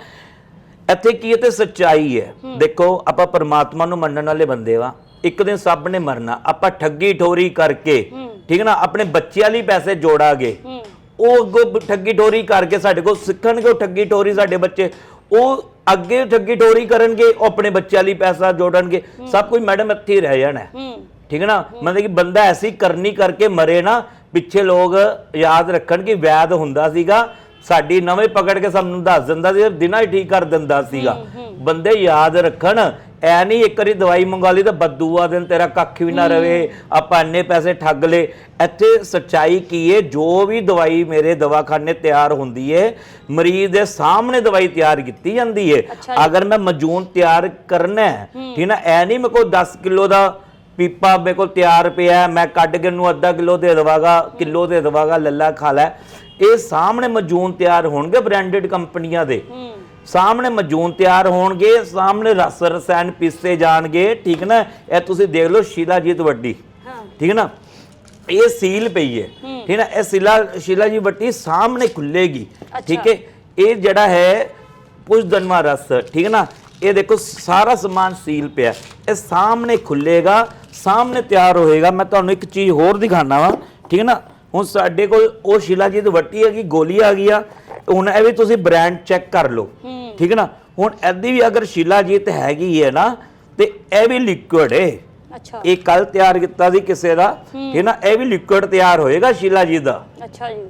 ਇੱਥੇ ਕੀ ਹੈ? ਤੇ ਸੱਚਾਈ ਹੈ। ਦੇਖੋ ਆਪਾਂ ਪਰਮਾਤਮਾ ਨੂੰ ਮੰਨਣ ਵਾਲੇ ਬੰਦੇ ਵਾ। ਇੱਕ ਦਿਨ ਸਭ ਨੇ ਮਰਨਾ। ਆਪਾਂ ਠੱਗੀ ਠੋਰੀ ਕਰਕੇ ਠੀਕ ਨਾ ਆਪਣੇ ਬੱਚਿਆਂ ਲਈ ਪੈਸੇ ਜੋੜਾਂਗੇ। ਉਹ ਅੱਗੋਂ ਠੱਗੀ ਠੋਰੀ ਕਰਕੇ ਸਾਡੇ ਕੋਲ ਸਿੱਖਣਗੇ ਉਹ ਠੱਗੀ ਠੋਰੀ ਸਾਡੇ ਬੱਚੇ। ਉਹ ਅੱਗੇ ਠੱਗੀ ਟੋਰੀ ਕਰਨਗੇ ਉਹ ਆਪਣੇ ਬੱਚਿਆਂ ਲਈ ਪੈਸਾ ਜੋੜਨਗੇ। ਸਭ ਕੁਝ ਮੈਡਮ ਇੱਥੇ ਹੀ ਰਹਿ ਜਾਣਾ। ਠੀਕ ਹੈ। ਨਾ ਮਤਲਬ ਕਿ ਬੰਦਾ ਐਸੀ ਕਰਨੀ ਕਰਕੇ ਮਰੇ ਨਾ ਪਿੱਛੇ ਲੋਕ ਯਾਦ ਰੱਖਣ ਕਿ ਵੈਦ ਹੁੰਦਾ ਸੀਗਾ। ਸਾਡੀ ਨਵੇਂ ਪਕੜ ਕੇ ਸਭ ਨੂੰ ਦੱਸ ਦਿੰਦਾ ਸੀ ਦਿਨਾਂ ਹੀ ਠੀਕ ਕਰ ਦਿੰਦਾ ਸੀਗਾ। ਬੰਦੇ ਯਾਦ ਰੱਖਣ ਐ ਨਹੀਂ ਇੱਕ ਵਾਰੀ ਦਵਾਈ ਮੰਗਾ ਲਈ ਤਾਂ ਬਦੂਆ ਦਿਨ ਤੇਰਾ ਕੱਖ ਵੀ ਨਾ ਰਵੇ ਆਪਾਂ ਇੰਨੇ ਪੈਸੇ ਠੱਗ ਲੇ ਇੱਥੇ ਸੱਚਾਈ ਕੀ ਹੈ ਜੋ ਵੀ ਦਵਾਈ ਮੇਰੇ ਦਵਾਖਾਨੇ ਤਿਆਰ ਹੁੰਦੀ ਹੈ ਮਰੀਜ਼ ਦੇ ਸਾਹਮਣੇ ਦਵਾਈ ਤਿਆਰ ਕੀਤੀ ਜਾਂਦੀ ਹੈ ਅਗਰ ਮੈਂ ਮਜੂਨ ਤਿਆਰ ਕਰਨਾ ਹੈ ਠੀਕ ਨਾ ਐ ਨਹੀਂ ਮੇਰੇ ਕੋਲ 10 ਕਿਲੋ ਦਾ ਪੀਪਾ ਮੇਰੇ ਕੋਲ ਤਿਆਰ ਪਿਆ ਮੈਂ ਕੱਢ ਕੇ ਨੂੰ ਅੱਧਾ ਕਿਲੋ ਦੇ ਦਵਾਗਾ ਕਿਲੋ ਦੇ ਦਵਾਗਾ ਲੱਲਾ ਖਾ ਲੈ। ਇਹ ਸਾਹਮਣੇ ਮਜੂਨ ਤਿਆਰ ਹੋਣਗੇ ਬ੍ਰਾਂਡਡ ਕੰਪਨੀਆਂ ਦੇ। ਸਾਹਮਣੇ ਮਜੂਨ ਤਿਆਰ ਹੋਣਗੇ ਸਾਹਮਣੇ ਰਸ ਰਸਾਇਣ ਪੀਸੇ ਜਾਣਗੇ ਠੀਕ ਨਾ? ਇਹ ਤੁਸੀਂ ਦੇਖ ਲਓ ਸ਼ੀਲਾਜੀਤ ਵੱਡੀ। ਹਾਂ। ਠੀਕ ਹੈ ਨਾ? ਇਹ ਸੀਲ ਪਈ ਹੈ। ਠੀਕ ਨਾ? ਇਹ ਸ਼ੀਲਾ ਸ਼ੀਲਾ ਜੀ ਵੱਟੀ ਸਾਹਮਣੇ ਖੁੱਲੇਗੀ। ਠੀਕ ਹੈ? ਇਹ ਜਿਹੜਾ ਹੈ ਪੁਸ਼ਦਨਵਾ ਰਸ ਠੀਕ ਹੈ ਨਾ? ਇਹ ਦੇਖੋ ਸਾਰਾ ਸਮਾਨ ਸੀਲ ਪਿਆ। ਇਹ ਸਾਹਮਣੇ ਖੁੱਲੇਗਾ ਸਾਹਮਣੇ ਤਿਆਰ ਹੋਏਗਾ। ਮੈਂ ਤੁਹਾਨੂੰ ਇੱਕ ਚੀਜ਼ ਹੋਰ ਦਿਖਾਣਾ ਵਾ। ਠੀਕ ਹੈ ਨਾ? ਹੁਣ ਸਾਡੇ ਕੋਲ ਉਹ ਸ਼ੀਲਾ ਜੀ ਦੀ ਵੱਟੀ ਹੈਗੀ ਗੋਲੀ ਆ ਗਈ ਆ ਹੁਣ ਇਹ ਵੀ ਤੁਸੀਂ ਬ੍ਰਾਂਡ ਚੈੱਕ ਕਰ ਲਓ। ਠੀਕ ਹੈ ਨਾ? ਹੁਣ ਇਹਦੀ ਵੀ ਅਗਰ ਸ਼ੀਲਾ ਜੀਤ ਹੈਗੀ ਹੈ ਨਾ ਤੇ ਇਹ ਵੀ ਲਿਕੁਇਡ ਹੈ ਅੱਛਾ। ਇਹ ਕੱਲ ਤਿਆਰ ਕੀਤਾ ਸੀ ਕਿਸੇ ਦਾ ਠੀਕ ਨਾ? ਇਹ ਵੀ ਲਿਕੁਇਡ ਤਿਆਰ ਹੋਏਗਾ ਸ਼ੀਲਾ ਜੀ ਦਾ। ਅੱਛਾ ਜੀ।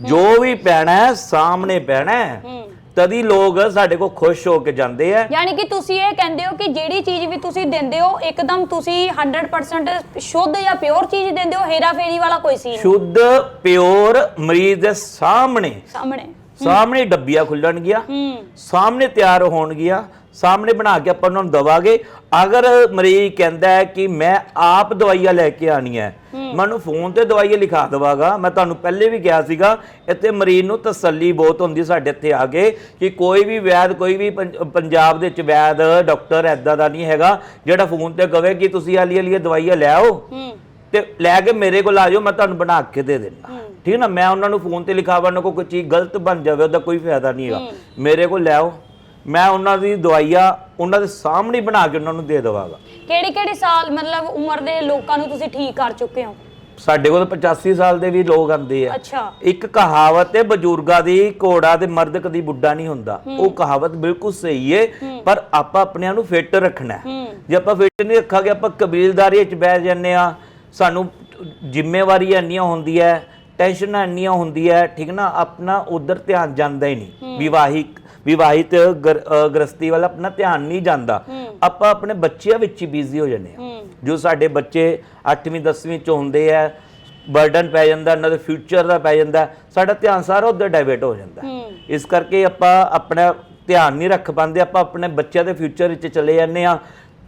ਜੋ ਵੀ ਪੈਣਾ ਹੈ ਸਾਹਮਣੇ ਪੈਣਾ ਹੈ। ਹੂੰ। ਤਦੀ ਲੋਕ ਸਾਡੇ ਕੋਲ ਖੁਸ਼ ਹੋ ਕੇ ਜਾਂਦੇ ਆ। ਯਾਨੀ ਕਿ ਤੁਸੀਂ ਇਹ ਕਹਿੰਦੇ ਹੋ ਕਿ ਜਿਹੜੀ ਚੀਜ਼ ਵੀ ਤੁਸੀਂ ਦਿੰਦੇ ਹੋ ਇੱਕਦਮ ਤੁਸੀਂ 100% ਸ਼ੁੱਧ ਜਾਂ ਪਿਓਰ ਚੀਜ਼ ਦਿੰਦੇ ਹੋ ਹੇਰਾ ਫੇਰੀ ਵਾਲਾ ਕੋਈ ਸੀਨ ਸ਼ੁੱਧ ਪਿਓਰ ਮਰੀਜ਼ ਦੇ ਸਾਹਮਣੇ ਸਾਹਮਣੇ। ਸਾਹਮਣੇ ਡੱਬੀਆਂ ਖੁੱਲਣਗੀਆਂ ਹੂੰ। ਸਾਹਮਣੇ ਤਿਆਰ ਹੋਣਗੀਆਂ ਸਾਹਮਣੇ ਬਣਾ ਕੇ ਆਪਾਂ ਉਹਨਾਂ ਨੂੰ ਦਵਾਂਗੇ। ਅਗਰ ਮਰੀਜ਼ ਕਹਿੰਦਾ ਹੈ ਕਿ ਮੈਂ ਆਪ ਦਵਾਈਆਂ ਲੈ ਕੇ ਆਣੀ ਹੈ ਮੈਨੂੰ ਫੋਨ ਤੇ ਦਵਾਈਆਂ ਲਿਖਾ ਦਵਾਗਾ। ਮੈਂ ਤੁਹਾਨੂੰ ਪਹਿਲੇ ਵੀ ਕਿਹਾ ਸੀਗਾ ਇੱਥੇ ਮਰੀਜ਼ ਨੂੰ ਤਸੱਲੀ ਬਹੁਤ ਹੁੰਦੀ ਸਾਡੇ ਇੱਥੇ ਆ ਕੇ ਕਿ ਕੋਈ ਵੀ ਵੈਦ ਕੋਈ ਵੀ ਪੰਜ- ਪੰਜਾਬ ਦੇ ਵਿੱਚ ਵੈਦ ਡਾਕਟਰ ਐਦਾਂ ਦਾ ਨਹੀਂ ਹੈਗਾ ਜਿਹੜਾ ਫੋਨ ਤੇ ਕਵੇ ਕਿ ਤੁਸੀਂ ਆਲੀ ਆਲੀ ਦਵਾਈਆਂ ਲੈ ਆਓ ਤੇ ਲੈ ਕੇ ਮੇਰੇ ਕੋਲ ਆ ਜਾਓ ਮੈਂ ਤੁਹਾਨੂੰ ਬਣਾ ਕੇ ਦੇ ਦੇਣਾ ਠੀਕ ਹੈ ਨਾ? ਮੈਂ ਉਹਨਾਂ ਨੂੰ ਫੋਨ ਤੇ ਲਿਖਾਵਾਂ ਨਾ ਕੋਈ ਚੀਜ਼ ਗਲਤ ਬਣ ਜਾਵੇ ਉਹਦਾ ਕੋਈ ਫਾਇਦਾ ਨਹੀਂ ਹੈਗਾ। ਮੇਰੇ ਕੋਲ ਲੈ ਆਓ। ਮੈਂ ਉਹਨਾਂ ਦੀ ਦਵਾਈਆਂ ਉਹਨਾਂ ਦੇ ਸਾਹਮਣੇ ਬਣਾ ਕੇ ਉਹਨਾਂ ਨੂੰ ਦੇ ਦੇਵਾਂਗਾ। ਕਿਹੜੀ ਕਿਹੜੀ ਸਾਲ ਮਤਲਬ ਉਮਰ ਦੇ ਲੋਕਾਂ ਨੂੰ ਤੁਸੀਂ ਠੀਕ ਕਰ ਚੁੱਕੇ ਹੋ? ਸਾਡੇ ਕੋਲ 85 ਸਾਲ ਦੇ ਵੀ ਲੋਕ ਆਉਂਦੇ ਆ। ਅੱਛਾ। ਇੱਕ ਕਹਾਵਤ ਹੈ ਬਜ਼ੁਰਗਾਂ ਦੀ ਘੋੜਾ ਤੇ ਮਰਦ ਕਦੀ ਬੁੱਢਾ ਨਹੀਂ ਹੁੰਦਾ। ਉਹ ਕਹਾਵਤ ਬਿਲਕੁਲ ਸਹੀ ਹੈ ਪਰ ਆਪਾਂ ਆਪਣੇ ਆਪ ਨੂੰ ਫਿੱਟ ਰੱਖਣਾ ਹੈ। ਹੂੰ। ਜੇ ਆਪਾਂ ਫਿੱਟ ਨਹੀਂ ਰੱਖਾਂਗੇ ਆਪਾਂ ਕਬੀਲਦਾਰੀ ਵਿੱਚ ਬਹਿ ਜਾਂਦੇ ਆ ਸਾਨੂੰ ਜ਼ਿੰਮੇਵਾਰੀਆਂ ਇੰਨੀਆਂ ਹੁੰਦੀਆਂ ਟੈਨਸ਼ਨਾਂ ਇੰਨੀਆਂ ਹੁੰਦੀਆਂ ਠੀਕ ਨਾ? ਆਪਣਾ ਉਧਰ ਧਿਆਨ ਜਾਂਦਾ ਹੀ ਨਹੀਂ। ਵਿਵਾਹਿਕ ਵਿਵਾਹਿਤ ਗ੍ਰਸਤੀ ਵਾਲਾ ਆਪਣਾ ਧਿਆਨ ਨਹੀਂ ਜਾਂਦਾ। ਆਪਾਂ ਆਪਣੇ ਬੱਚਿਆਂ ਵਿੱਚ ਹੀ ਬਿਜ਼ੀ ਹੋ ਜਾਂਦੇ ਆ ਜੋ ਸਾਡੇ ਬੱਚੇ 8ਵੀਂ 10ਵੀਂ ਚ ਹੁੰਦੇ ਆ ਬਰਡਨ ਪੈ ਜਾਂਦਾ ਉਹਨਾਂ ਦੇ ਫਿਊਚਰ ਦਾ ਪੈ ਜਾਂਦਾ ਸਾਡਾ ਧਿਆਨ ਸਾਰਾ ਉਧਰ ਡਾਇਵਰਟ ਹੋ ਜਾਂਦਾ। ਇਸ ਕਰਕੇ ਆਪਾਂ ਆਪਣਾ ਧਿਆਨ ਨਹੀਂ ਰੱਖ ਪਾਉਂਦੇ ਆਪਾਂ ਆਪਣੇ ਬੱਚਿਆਂ ਦੇ ਫਿਊਚਰ ਵਿੱਚ ਚਲੇ ਜਾਂਦੇ ਆ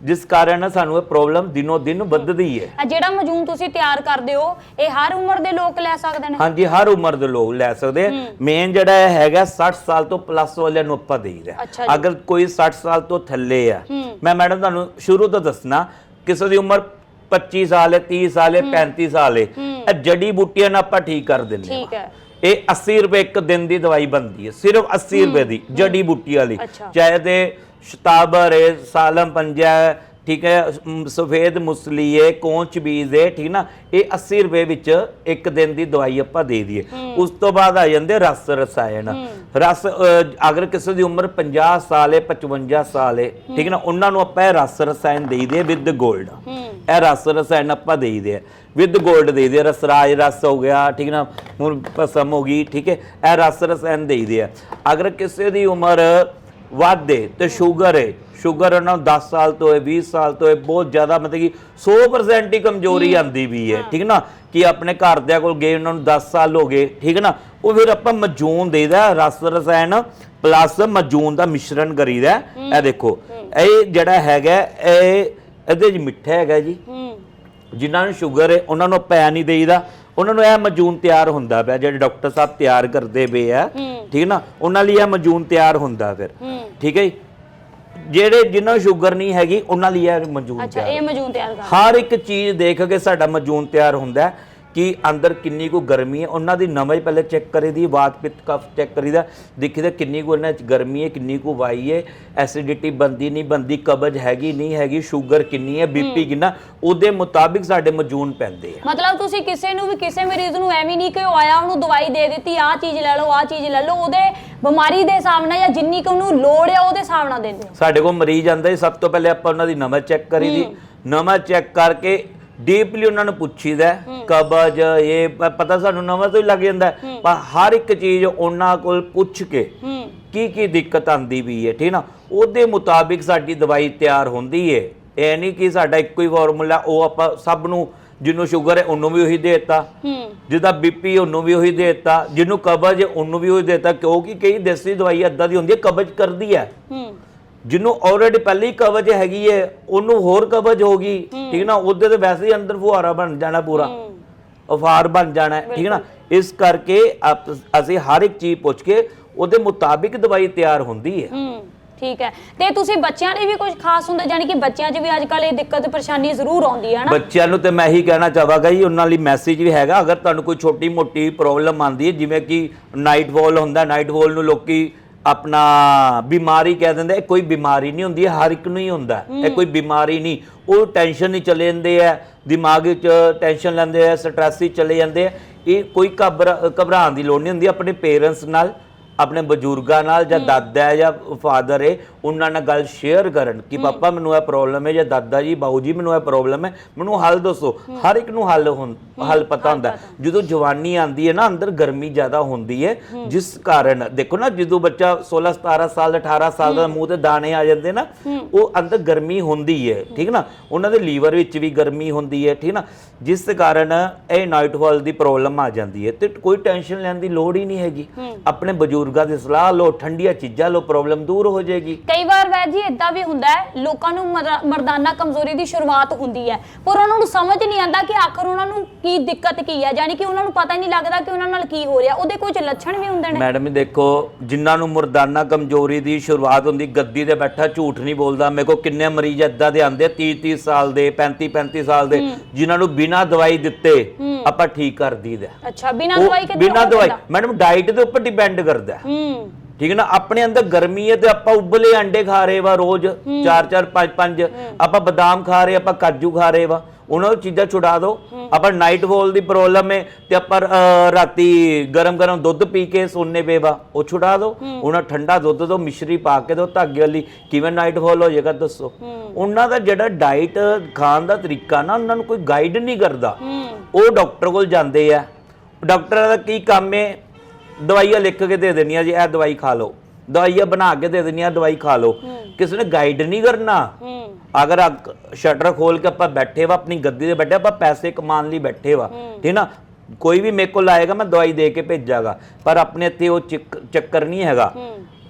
ਜਿਸ ਕਾਰਨ ਸਾਨੂੰ ਇਹ ਪ੍ਰੋਬਲਮ ਦਿਨੋ ਦਿਨ ਵੱਧਦੀ ਹੈ। ਆ ਜਿਹੜਾ ਮਜੂਨ ਤੁਸੀਂ ਤਿਆਰ ਕਰਦੇ ਹੋ ਇਹ ਹਰ ਉਮਰ ਦੇ ਲੋਕ ਲੈ ਸਕਦੇ ਨੇ? ਹਾਂਜੀ ਹਰ ਉਮਰ ਦੇ ਲੋਕ ਲੈ ਸਕਦੇ ਆ। ਮੇਨ ਜਿਹੜਾ ਇਹ ਹੈਗਾ 60 ਸਾਲ ਤੋਂ ਪਲੱਸ ਵਾਲਿਆਂ ਨੂੰ ਆਪਾਂ ਦੇਈਦਾ ਅੱਛਾ ਜੀ। ਅਗਰ ਕੋਈ 60 ਸਾਲ ਤੋਂ ਥੱਲੇ ਆ। ਮੈਂ ਮੈਡਮ ਤੁਹਾਨੂੰ ਸ਼ੁਰੂ ਤੋਂ ਦੱਸਣਾ ਕਿਸੇ ਦੀ ਉਮਰ 25 ਸਾਲ ਹੈ 30 ਸਾਲ ਹੈ 35 ਸਾਲ ਹੈ ਇਹ ਜੜੀ ਬੂਟੀਆਂ ਨਾਲ ਆਪਾਂ ਠੀਕ ਕਰ ਦਿੰਦੇ ਹਾਂ। ਠੀਕ ਹੈ। ਇਹ 80 ਰੁਪਏ ਇੱਕ ਦਿਨ ਦੀ ਦਵਾਈ ਬਣਦੀ ਹੈ ਸਿਰਫ 80 ਰੁਪਏ ਦੀ ਜੜੀ ਬੂਟੀ ਵਾਲੀ। ਅੱਛਾ। ਚਾਹੇ ਤੇ ਸ਼ਤਾਬਰ ਹੈ ਸਾਲਮ ਪੰਜਾ ਠੀਕ ਹੈ ਸਫੇਦ ਮੁਸਲੀ ਹੈ ਕੌਂਚ ਬੀਜ ਹੈ ਠੀਕ ਨਾ? ਇਹ 80 ਰੁਪਏ ਵਿੱਚ ਇੱਕ ਦਿਨ ਦੀ ਦਵਾਈ ਆਪਾਂ ਦੇ ਦਈਏ। ਉਸ ਤੋਂ ਬਾਅਦ ਆ ਜਾਂਦੇ ਰਸ ਰਸਾਇਣ। ਰਸ ਅਗਰ ਕਿਸੇ ਦੀ ਉਮਰ 50 ਸਾਲ ਹੈ 55 ਸਾਲ ਹੈ ਠੀਕ ਨਾ? ਉਹਨਾਂ ਨੂੰ ਆਪਾਂ ਇਹ ਰਸ ਰਸਾਇਣ ਦੇ ਦਈਏ ਵਿਦ 골ਡ ਹੂੰ। ਇਹ ਰਸ ਰਸਾਇਣ ਆਪਾਂ ਦੇਈਦੇ ਆ ਵਿਦ 골ਡ ਦੇਈਦੇ ਆ ਰਸਰਾਜ ਰਸ ਹੋ ਗਿਆ ਠੀਕ ਨਾ? ਹੁਣ ਭਸਮ ਹੋ ਗਈ ਠੀਕ ਹੈ? ਇਹ ਰਸ ਰਸਾਇਣ ਦੇਈਦੇ ਆ ਅਗਰ ਕਿਸੇ ਦੀ ਉਮਰ ਵਾਧੇ ਤੇ ਸ਼ੂਗਰ ਹੈ ਸ਼ੂਗਰ ਉਹਨਾਂ ਨੂੰ 10 ਸਾਲ ਤੋਂ ਹੈ 20 ਸਾਲ ਤੋਂ ਹੈ ਬਹੁਤ ਜ਼ਿਆਦਾ ਮਤਲਬ ਕਿ 100% ਹੀ ਕਮਜ਼ੋਰੀ ਆਂਦੀ ਵੀ ਹੈ। ਠੀਕ ਨਾ? ਕਿ ਆਪਣੇ ਘਰਦਿਆਂ ਕੋਲ ਗਏ ਉਹਨਾਂ ਨੂੰ 10 ਸਾਲ ਹੋ ਗਏ ਠੀਕ ਨਾ? ਉਹ ਫਿਰ ਆਪਾਂ ਮਜੂਨ ਦੇਈਦਾ ਰਸ ਰਸਾਇਣ ਪਲੱਸ ਮਜੂਨ ਦਾ ਮਿਸ਼ਰਣ ਕਰੀਦਾ। ਇਹ ਦੇਖੋ ਇਹ ਜਿਹੜਾ ਹੈਗਾ ਇਹ ਇਹਦੇ 'ਚ ਮਿੱਠਾ ਹੈਗਾ ਜੀ। ਜਿਨ੍ਹਾਂ ਨੂੰ ਸ਼ੂਗਰ ਹੈ ਉਹਨਾਂ ਨੂੰ ਪੈ ਨਹੀਂ ਦੇਈਦਾ। ਉਹਨਾਂ ਨੂੰ ਇਹ ਮਜੂਨ ਤਿਆਰ ਹੁੰਦਾ ਪਿਆ ਜਿਹੜੇ ਡਾਕਟਰ ਸਾਹਿਬ ਤਿਆਰ ਕਰਦੇ ਪਏ ਆ ਠੀਕ ਨਾ? ਉਹਨਾਂ ਲਈ ਇਹ ਮਜੂਨ ਤਿਆਰ ਹੁੰਦਾ ਫਿਰ। ਠੀਕ ਹੈ ਜੀ? ਜਿਹੜੇ ਜਿਨ੍ਹਾਂ ਨੂੰ ਸ਼ੂਗਰ ਨਹੀਂ ਹੈਗੀ ਉਹਨਾਂ ਲਈ ਇਹ ਮਜੂਨ ਅੱਛਾ ਤਿਆਰ ਇਹ ਮਜੂਨ ਤਿਆਰ ਕਰ ਹਰ ਇੱਕ ਚੀਜ਼ ਦੇਖ ਕੇ ਸਾਡਾ ਮਜੂਨ ਤਿਆਰ ਹੁੰਦਾ। ਹੈ ਕਿ ਅੰਦਰ ਕਿੰਨੀ ਕੁ ਗਰਮੀ ਹੈ ਉਹਨਾਂ ਦੀ ਨਮਜ ਪਹਿਲੇ ਚੈੱਕ ਕਰੀਦੀ ਬਾਤ ਪਿੱਤ ਕਫ ਚੈੱਕ ਕਰੀਦਾ ਦੇਖੀਦਾ ਕਿੰਨੀ ਕੁ ਇਹਨਾਂ 'ਚ ਗਰਮੀ ਹੈ ਕਿੰਨੀ ਕੁ ਵਾਈ ਹੈ ਐਸਿਡਿਟੀ ਬੰਦੀ ਨਹੀਂ ਬੰਦੀ ਕਬਜ਼ ਹੈਗੀ ਨਹੀਂ ਹੈਗੀ ਸ਼ੂਗਰ ਕਿੰਨੀ ਹੈ ਬੀਪੀ ਕਿੰਨਾ ਉਹਦੇ ਮੁਤਾਬਿਕ ਸਾਡੇ ਮਜੂਨ ਪੈਂਦੇ ਆ। ਮਤਲਬ ਤੁਸੀਂ ਕਿਸੇ ਨੂੰ ਵੀ ਕਿਸੇ ਮਰੀਜ਼ ਨੂੰ ਐਵੇਂ ਨਹੀਂ ਕਿ ਉਹ ਆਇਆ ਉਹਨੂੰ ਦਵਾਈ ਦੇ ਦਿੱਤੀ ਆਹ ਚੀਜ਼ ਲੈ ਲਓ ਆਹ ਚੀਜ਼ ਲੈ ਲਓ ਉਹਦੇ ਬਿਮਾਰੀ ਦੇ ਹਿਸਾਬ ਨਾਲ ਜਾਂ ਜਿੰਨੀ ਕੁ ਉਹਨੂੰ ਲੋੜ ਆ ਉਹਦੇ ਹਿਸਾਬ ਨਾਲ ਦਿੰਦੇ ਹੋ। ਸਾਡੇ ਕੋਲ ਮਰੀਜ਼ ਆਂਦਾ ਜੀ ਸਭ ਤੋਂ ਪਹਿਲੇ ਆਪਾਂ ਉਹਨਾਂ ਦੀ ਨਮਰ ਚੈੱਕ ਕਰੀ ਦੀ। ਨਮਰ ਚੈੱਕ ਕਰਕੇ ਡੀਪਲੀ ਉਹਨਾਂ ਨੂੰ ਪੁੱਛੀਦਾ ਕਬਜ਼ ਇਹ ਪ- ਪਤਾ ਸਾਨੂੰ ਨਮਰ ਤੋਂ ਹੀ ਲੱਗ ਜਾਂਦਾ ਹੈ। ਪਰ ਹਰ ਇੱਕ ਚੀਜ਼ ਉਹਨਾਂ ਕੋਲ ਪੁੱਛ ਕੇ ਹੂੰ। ਕੀ ਕੀ ਦਿੱਕਤ ਆਂਦੀ ਵੀ ਹੈ ਠੀਕ ਨਾ? ਉਹਦੇ ਮੁਤਾਬਿਕ ਸਾਡੀ ਦਵਾਈ ਤਿਆਰ ਹੁੰਦੀ ਹੈ ਇਹ ਨਹੀਂ ਕਿ ਸਾਡਾ ਇੱਕੋ ਹੀ ਫਾਰਮੂਲਾ ਉਹ ਆਪਾਂ ਸਭ ਨੂੰ ਜਿਹਨੂੰ ਸ਼ੂਗਰ ਹੈ ਉਹਨੂੰ ਵੀ ਉਹੀ ਦੇਤਾ। ਹੂੰ। ਜਿਹਦਾ ਬੀਪੀ ਉਹਨੂੰ ਵੀ ਉਹੀ ਦੇਤਾ। ਜਿਹਨੂੰ ਕਬਜ਼ ਹੈ ਉਹਨੂੰ ਵੀ ਉਹੀ ਦੇਤਾ। ਕਿਉਂਕਿ ਕਈ ਦੇਸੀ ਦਵਾਈ ਅੱਦਾਂ ਦੀ ਹੁੰਦੀ ਹੈ ਕਬਜ਼ ਕਰਦੀ ਹੈ। ਹੂੰ। ਜਿਹਨੂੰ ਆਲਰੇਡੀ ਪਹਿਲੇ ਹੀ ਕਬਜ਼ ਹੈਗੀ ਹੈ ਉਹਨੂੰ ਹੋਰ ਕਬਜ਼ ਹੋ ਗਈ ਠੀਕ ਨਾ? ਉਹਦੇ ਤੇ ਵੈਸੇ ਹੀ ਅੰਦਰ ਫੁਹਾਰਾ ਬਣ ਜਾਣਾ ਪੂਰਾ। ਅਫਾਰ ਬਣ ਜਾਣਾ ਹੈ, ਠੀਕ ਨਾ? ਇਸ ਕਰਕੇ ਆਪ- ਅਸੀਂ ਹਰ ਇੱਕ ਚੀਜ਼ ਪੁੱਛ ਕੇ ਉਹਦੇ ਮੁਤਾਬਿਕ ਦਵਾਈ ਤਿਆਰ ਹੁੰਦੀ ਹੈ। ਹੂੰ ਠੀਕ ਹੈ। ਤੇ ਤੁਸੀਂ ਬੱਚਿਆਂ ਲਈ ਵੀ ਕੁਝ ਖਾਸ ਹੁੰਦਾ ਜਾਨੀ ਕਿ ਬੱਚਿਆਂ 'ਚ ਵੀ ਅੱਜ ਕੱਲ ਇਹ ਦਿੱਕਤ ਪਰੇਸ਼ਾਨੀ ਜ਼ਰੂਰ ਆਉਂਦੀ ਹੈ ਨਾ ਬੱਚਿਆਂ ਨੂੰ ਤੇ ਮੈਂ ਇਹੀ ਕਹਿਣਾ ਚਾਹਾਂਗਾ ਜੀ ਉਹਨਾਂ ਲਈ ਮੈਸੇਜ ਵੀ ਹੈਗਾ। ਅਗਰ ਤੁਹਾਨੂੰ ਕੋਈ ਛੋਟੀ ਮੋਟੀ ਪ੍ਰੋਬਲਮ ਆਂਦੀ ਹੈ ਜਿਵੇਂ ਕਿ ਨਾਈਟ ਵੋਲ ਹੁੰਦਾ ਨਾਈਟ ਵੋਲ ਨੂੰ ਲੋਕੀ ਆਪਣਾ ਬਿਮਾਰੀ ਕਹਿ ਦਿੰਦੇ ਇਹ ਕੋਈ ਬਿਮਾਰੀ ਨਹੀਂ ਹੁੰਦੀ ਹਰ ਇੱਕ ਨੂੰ ਹੀ ਹੁੰਦਾ। ਇਹ ਕੋਈ ਬਿਮਾਰੀ ਨਹੀਂ। ਉਹ ਟੈਨਸ਼ਨ ਹੀ ਚਲੇ ਜਾਂਦੇ ਆ ਦਿਮਾਗ ਵਿੱਚ ਟੈਨਸ਼ਨ ਲੈਂਦੇ ਆ ਸਟ੍ਰੈਸ ਹੀ ਚਲੇ ਜਾਂਦੇ ਆ। ਇਹ ਕੋਈ ਘਬਰਾ ਘਬਰਾਉਣ ਦੀ ਲੋੜ ਨਹੀਂ ਹੁੰਦੀ ਆਪਣੇ ਪੇਰੈਂਟਸ ਨਾਲ ਆਪਣੇ ਬਜ਼ੁਰਗਾਂ ਨਾਲ ਜਾਂ ਦਾਦਾ ਜਾਂ ਫਾਦਰ ਹੈ ਉਹਨਾਂ ਨਾਲ ਗੱਲ ਸ਼ੇਅਰ ਕਰਨ ਕਿ ਪਾਪਾ ਮੈਨੂੰ ਇਹ ਪ੍ਰੋਬਲਮ ਹੈ ਜਾਂ ਦਾਦਾ ਜੀ ਬਾਊ ਜੀ ਮੈਨੂੰ ਇਹ ਪ੍ਰੋਬਲਮ ਹੈ ਮੈਨੂੰ ਹੱਲ ਦੱਸੋ। ਹਰ ਇੱਕ ਨੂੰ ਹੱਲ ਹੁੰ- ਹੱਲ ਪਤਾ ਹੁੰਦਾ। ਜਦੋਂ ਜਵਾਨੀ ਆਂਦੀ ਹੈ ਨਾ ਅੰਦਰ ਗਰਮੀ ਜ਼ਿਆਦਾ ਹੁੰਦੀ ਹੈ ਜਿਸ ਕਾਰਨ ਦੇਖੋ ਨਾ ਜਦੋਂ ਬੱਚਾ 16 17 ਸਾਲ ਦਾ 18 ਸਾਲ ਦਾ ਮੂੰਹ ਤੇ ਦਾਣੇ ਆ ਜਾਂਦੇ ਨਾ ਉਹ ਅੰਦਰ ਗਰਮੀ ਹੁੰਦੀ ਹੈ ਠੀਕ ਨਾ? ਉਹਨਾਂ ਦੇ ਲੀਵਰ ਵਿੱਚ ਵੀ ਗਰਮੀ ਹੁੰਦੀ ਹੈ ਠੀਕ ਨਾ? ਜਿਸ ਕਾਰਨ ਇਹ ਨਾਈਟ ਫਾਲ ਦੀ ਪ੍ਰੋਬਲਮ ਆ ਜਾਂਦੀ ਹੈ। ਤੇ ਕੋਈ ਟੈਨਸ਼ਨ ਲੈਣ ਦੀ ਲੋੜ ਹੀ ਨਹੀਂ ਹੈਗੀ। ਆਪਣੇ ਬਜ਼ੁਰਗਾਂ ਦੀ ਸਲਾਹ ਲਓ ਠੰਡੀਆਂ ਚੀਜ਼ਾਂ ਲਓ ਪ੍ਰੋਬਲਮ ਦੂਰ ਹੋ ਜਾਏਗੀ। ਕਈ ਵਾਰ ਵੈਦ ਜੀ ਇਦਾਂ ਵੀ ਹੁੰਦਾ ਹੈ ਲੋਕਾਂ ਨੂੰ ਮਰ- ਮਰਦਾਨਾ ਕਮਜ਼ੋਰੀ ਦੀ ਸ਼ੁਰੂਆਤ ਹੁੰਦੀ ਹੈ। ਪਰ ਉਹਨਾਂ ਨੂੰ ਸਮਝ ਨਹੀਂ ਆਉਂਦਾ ਕਿ ਆਖਰ ਉਹਨਾਂ ਨੂੰ ਕੀ ਦਿੱਕਤ ਕੀ ਹੈ ਯਾਨੀ ਕਿ ਉਹਨਾਂ ਨੂੰ ਪਤਾ ਹੀ ਨਹੀਂ ਲੱਗਦਾ ਕਿ ਉਹਨਾਂ ਨਾਲ ਕੀ ਹੋ ਰਿਹਾ। ਉਹਦੇ ਕੁਝ ਲੱਛਣ ਵੀ ਹੁੰਦੇ ਨੇ। ਮੈਡਮ ਜੀ ਦੇਖੋ ਜਿਨ੍ਹਾਂ ਨੂੰ ਮੁਰਦਾਨਾ ਕਮਜ਼ੋਰੀ ਦੀ ਸ਼ੁਰੂਆਤ ਹੁੰਦੀ ਗੱਦੀ ਤੇ ਬੈਠਾ ਝੂਠ ਨਹੀਂ ਬੋਲਦਾ। ਮੇਰੇ ਕੋ ਕਿੰਨੇ ਮਰੀਜ਼ ਏਦਾਂ ਦੇ ਆਂਦੇ 30 30 ਸਾਲ ਦੇ 35 35 ਸਾਲ ਦੇ ਜਿਨ੍ਹਾਂ ਨੂੰ ਬਿਨਾਂ ਦਵਾਈ ਦਿੱਤੇ ਆਪਾਂ ਠੀਕ ਕਰ ਦਈਦਾ। ਅੱਛਾ ਬਿਨਾਂ ਦਵਾਈ ਕਿਤੇ ਬਿਨਾਂ ਹੋ ਦਵਾਈ ਜਾਂਦਾ? ਮੈਡਮ ਡਾਈਟ ਦੇ ਉੱਪਰ ਡਿਪੈਂਡ ਕਰਦਾ। ਹੈ। ਹੂੰ। ਠੀਕ ਹੈ ਨਾ? ਆਪਣੇ ਅੰਦਰ ਗਰਮੀ ਹੈ ਤੇ ਆਪਾਂ ਉਬਲੇ ਅੰਡੇ ਖਾ ਰਹੇ ਵਾ ਰੋਜ਼ 4 4 5 5 ਆਪਾਂ ਬਦਾਮ ਖਾ ਰਹੇ ਆਪਾਂ ਕਾਜੂ ਖਾ ਰਹੇ ਵਾ। ਉਹਨਾਂ ਨੂੰ ਚੀਜ਼ਾਂ ਛੁਡਾ ਦਿਓ ਆਪਾਂ ਨਾਈਟ ਵੋਲ ਦੀ ਪ੍ਰੋਬਲਮ ਹੈ ਤੇ ਆਪਾਂ ਰਾਤੀ ਗਰਮ ਗਰਮ ਦੁੱਧ ਪੀ ਕੇ ਸੋਨੇ ਪਏ ਵਾ ਉਹ ਛੁਡਾ ਦਿਓ ਉਹਨਾਂ ਠੰਡਾ ਦੁੱਧ ਤੋਂ ਮਿਸ਼ਰੀ ਪਾ ਕੇ ਦਿਓ ਧਾਗੇ ਵਾਲੀ। ਕਿਵੇਂ ਨਾਈਟ ਵੋਲ ਹੋ ਜਾਏਗਾ ਦੱਸੋ। ਉਹਨਾਂ ਦਾ ਜਿਹੜਾ ਡਾਈਟ ਖਾਣ ਦਾ ਤਰੀਕਾ ਨਾ ਉਹਨਾਂ ਨੂੰ ਕੋਈ ਗਾਈਡ ਨਹੀਂ ਕਰਦਾ। ਉਹ ਡਾਕਟਰ ਕੋਲ ਜਾਂਦੇ ਆ। ਡਾਕਟਰਾਂ ਦਾ ਕੀ ਕੰਮ ਹੈ? ਦਵਾਈਆਂ ਲਿਖ ਕੇ ਦੇ ਦੇਣੀਆਂ ਜੀ ਇਹ ਦਵਾਈ ਖਾ ਲਓ। ਦਵਾਈਆਂ ਬਣਾ ਕੇ ਦੇ ਦੇਣੀਆਂ ਦਵਾਈ ਖਾ ਲਓ। ਕਿਸੇ ਨੇ ਗਾਈਡ ਨਹੀਂ ਕਰਨਾ। ਅਗਰ ਸ਼ਟਰ ਖੋਲ ਕੇ ਆਪਾਂ ਬੈਠੇ ਵਾ ਆਪਣੀ ਗੱਦੀ ਤੇ ਬੈਠੇ ਆਪਾਂ ਪੈਸੇ ਕਮਾਉਣ ਲਈ ਬੈਠੇ ਵਾ। ਠੀਕ ਨਾ? ਕੋਈ ਵੀ ਮੇਰੇ ਕੋਲ ਆਏਗਾ ਮੈਂ ਦਵਾਈ ਦੇ ਕੇ ਭੇਜਾਗਾ। ਪਰ ਆਪਣੇ ਇੱਥੇ ਉਹ ਚੱਕ- ਚੱਕਰ ਨਹੀਂ ਹੈਗਾ।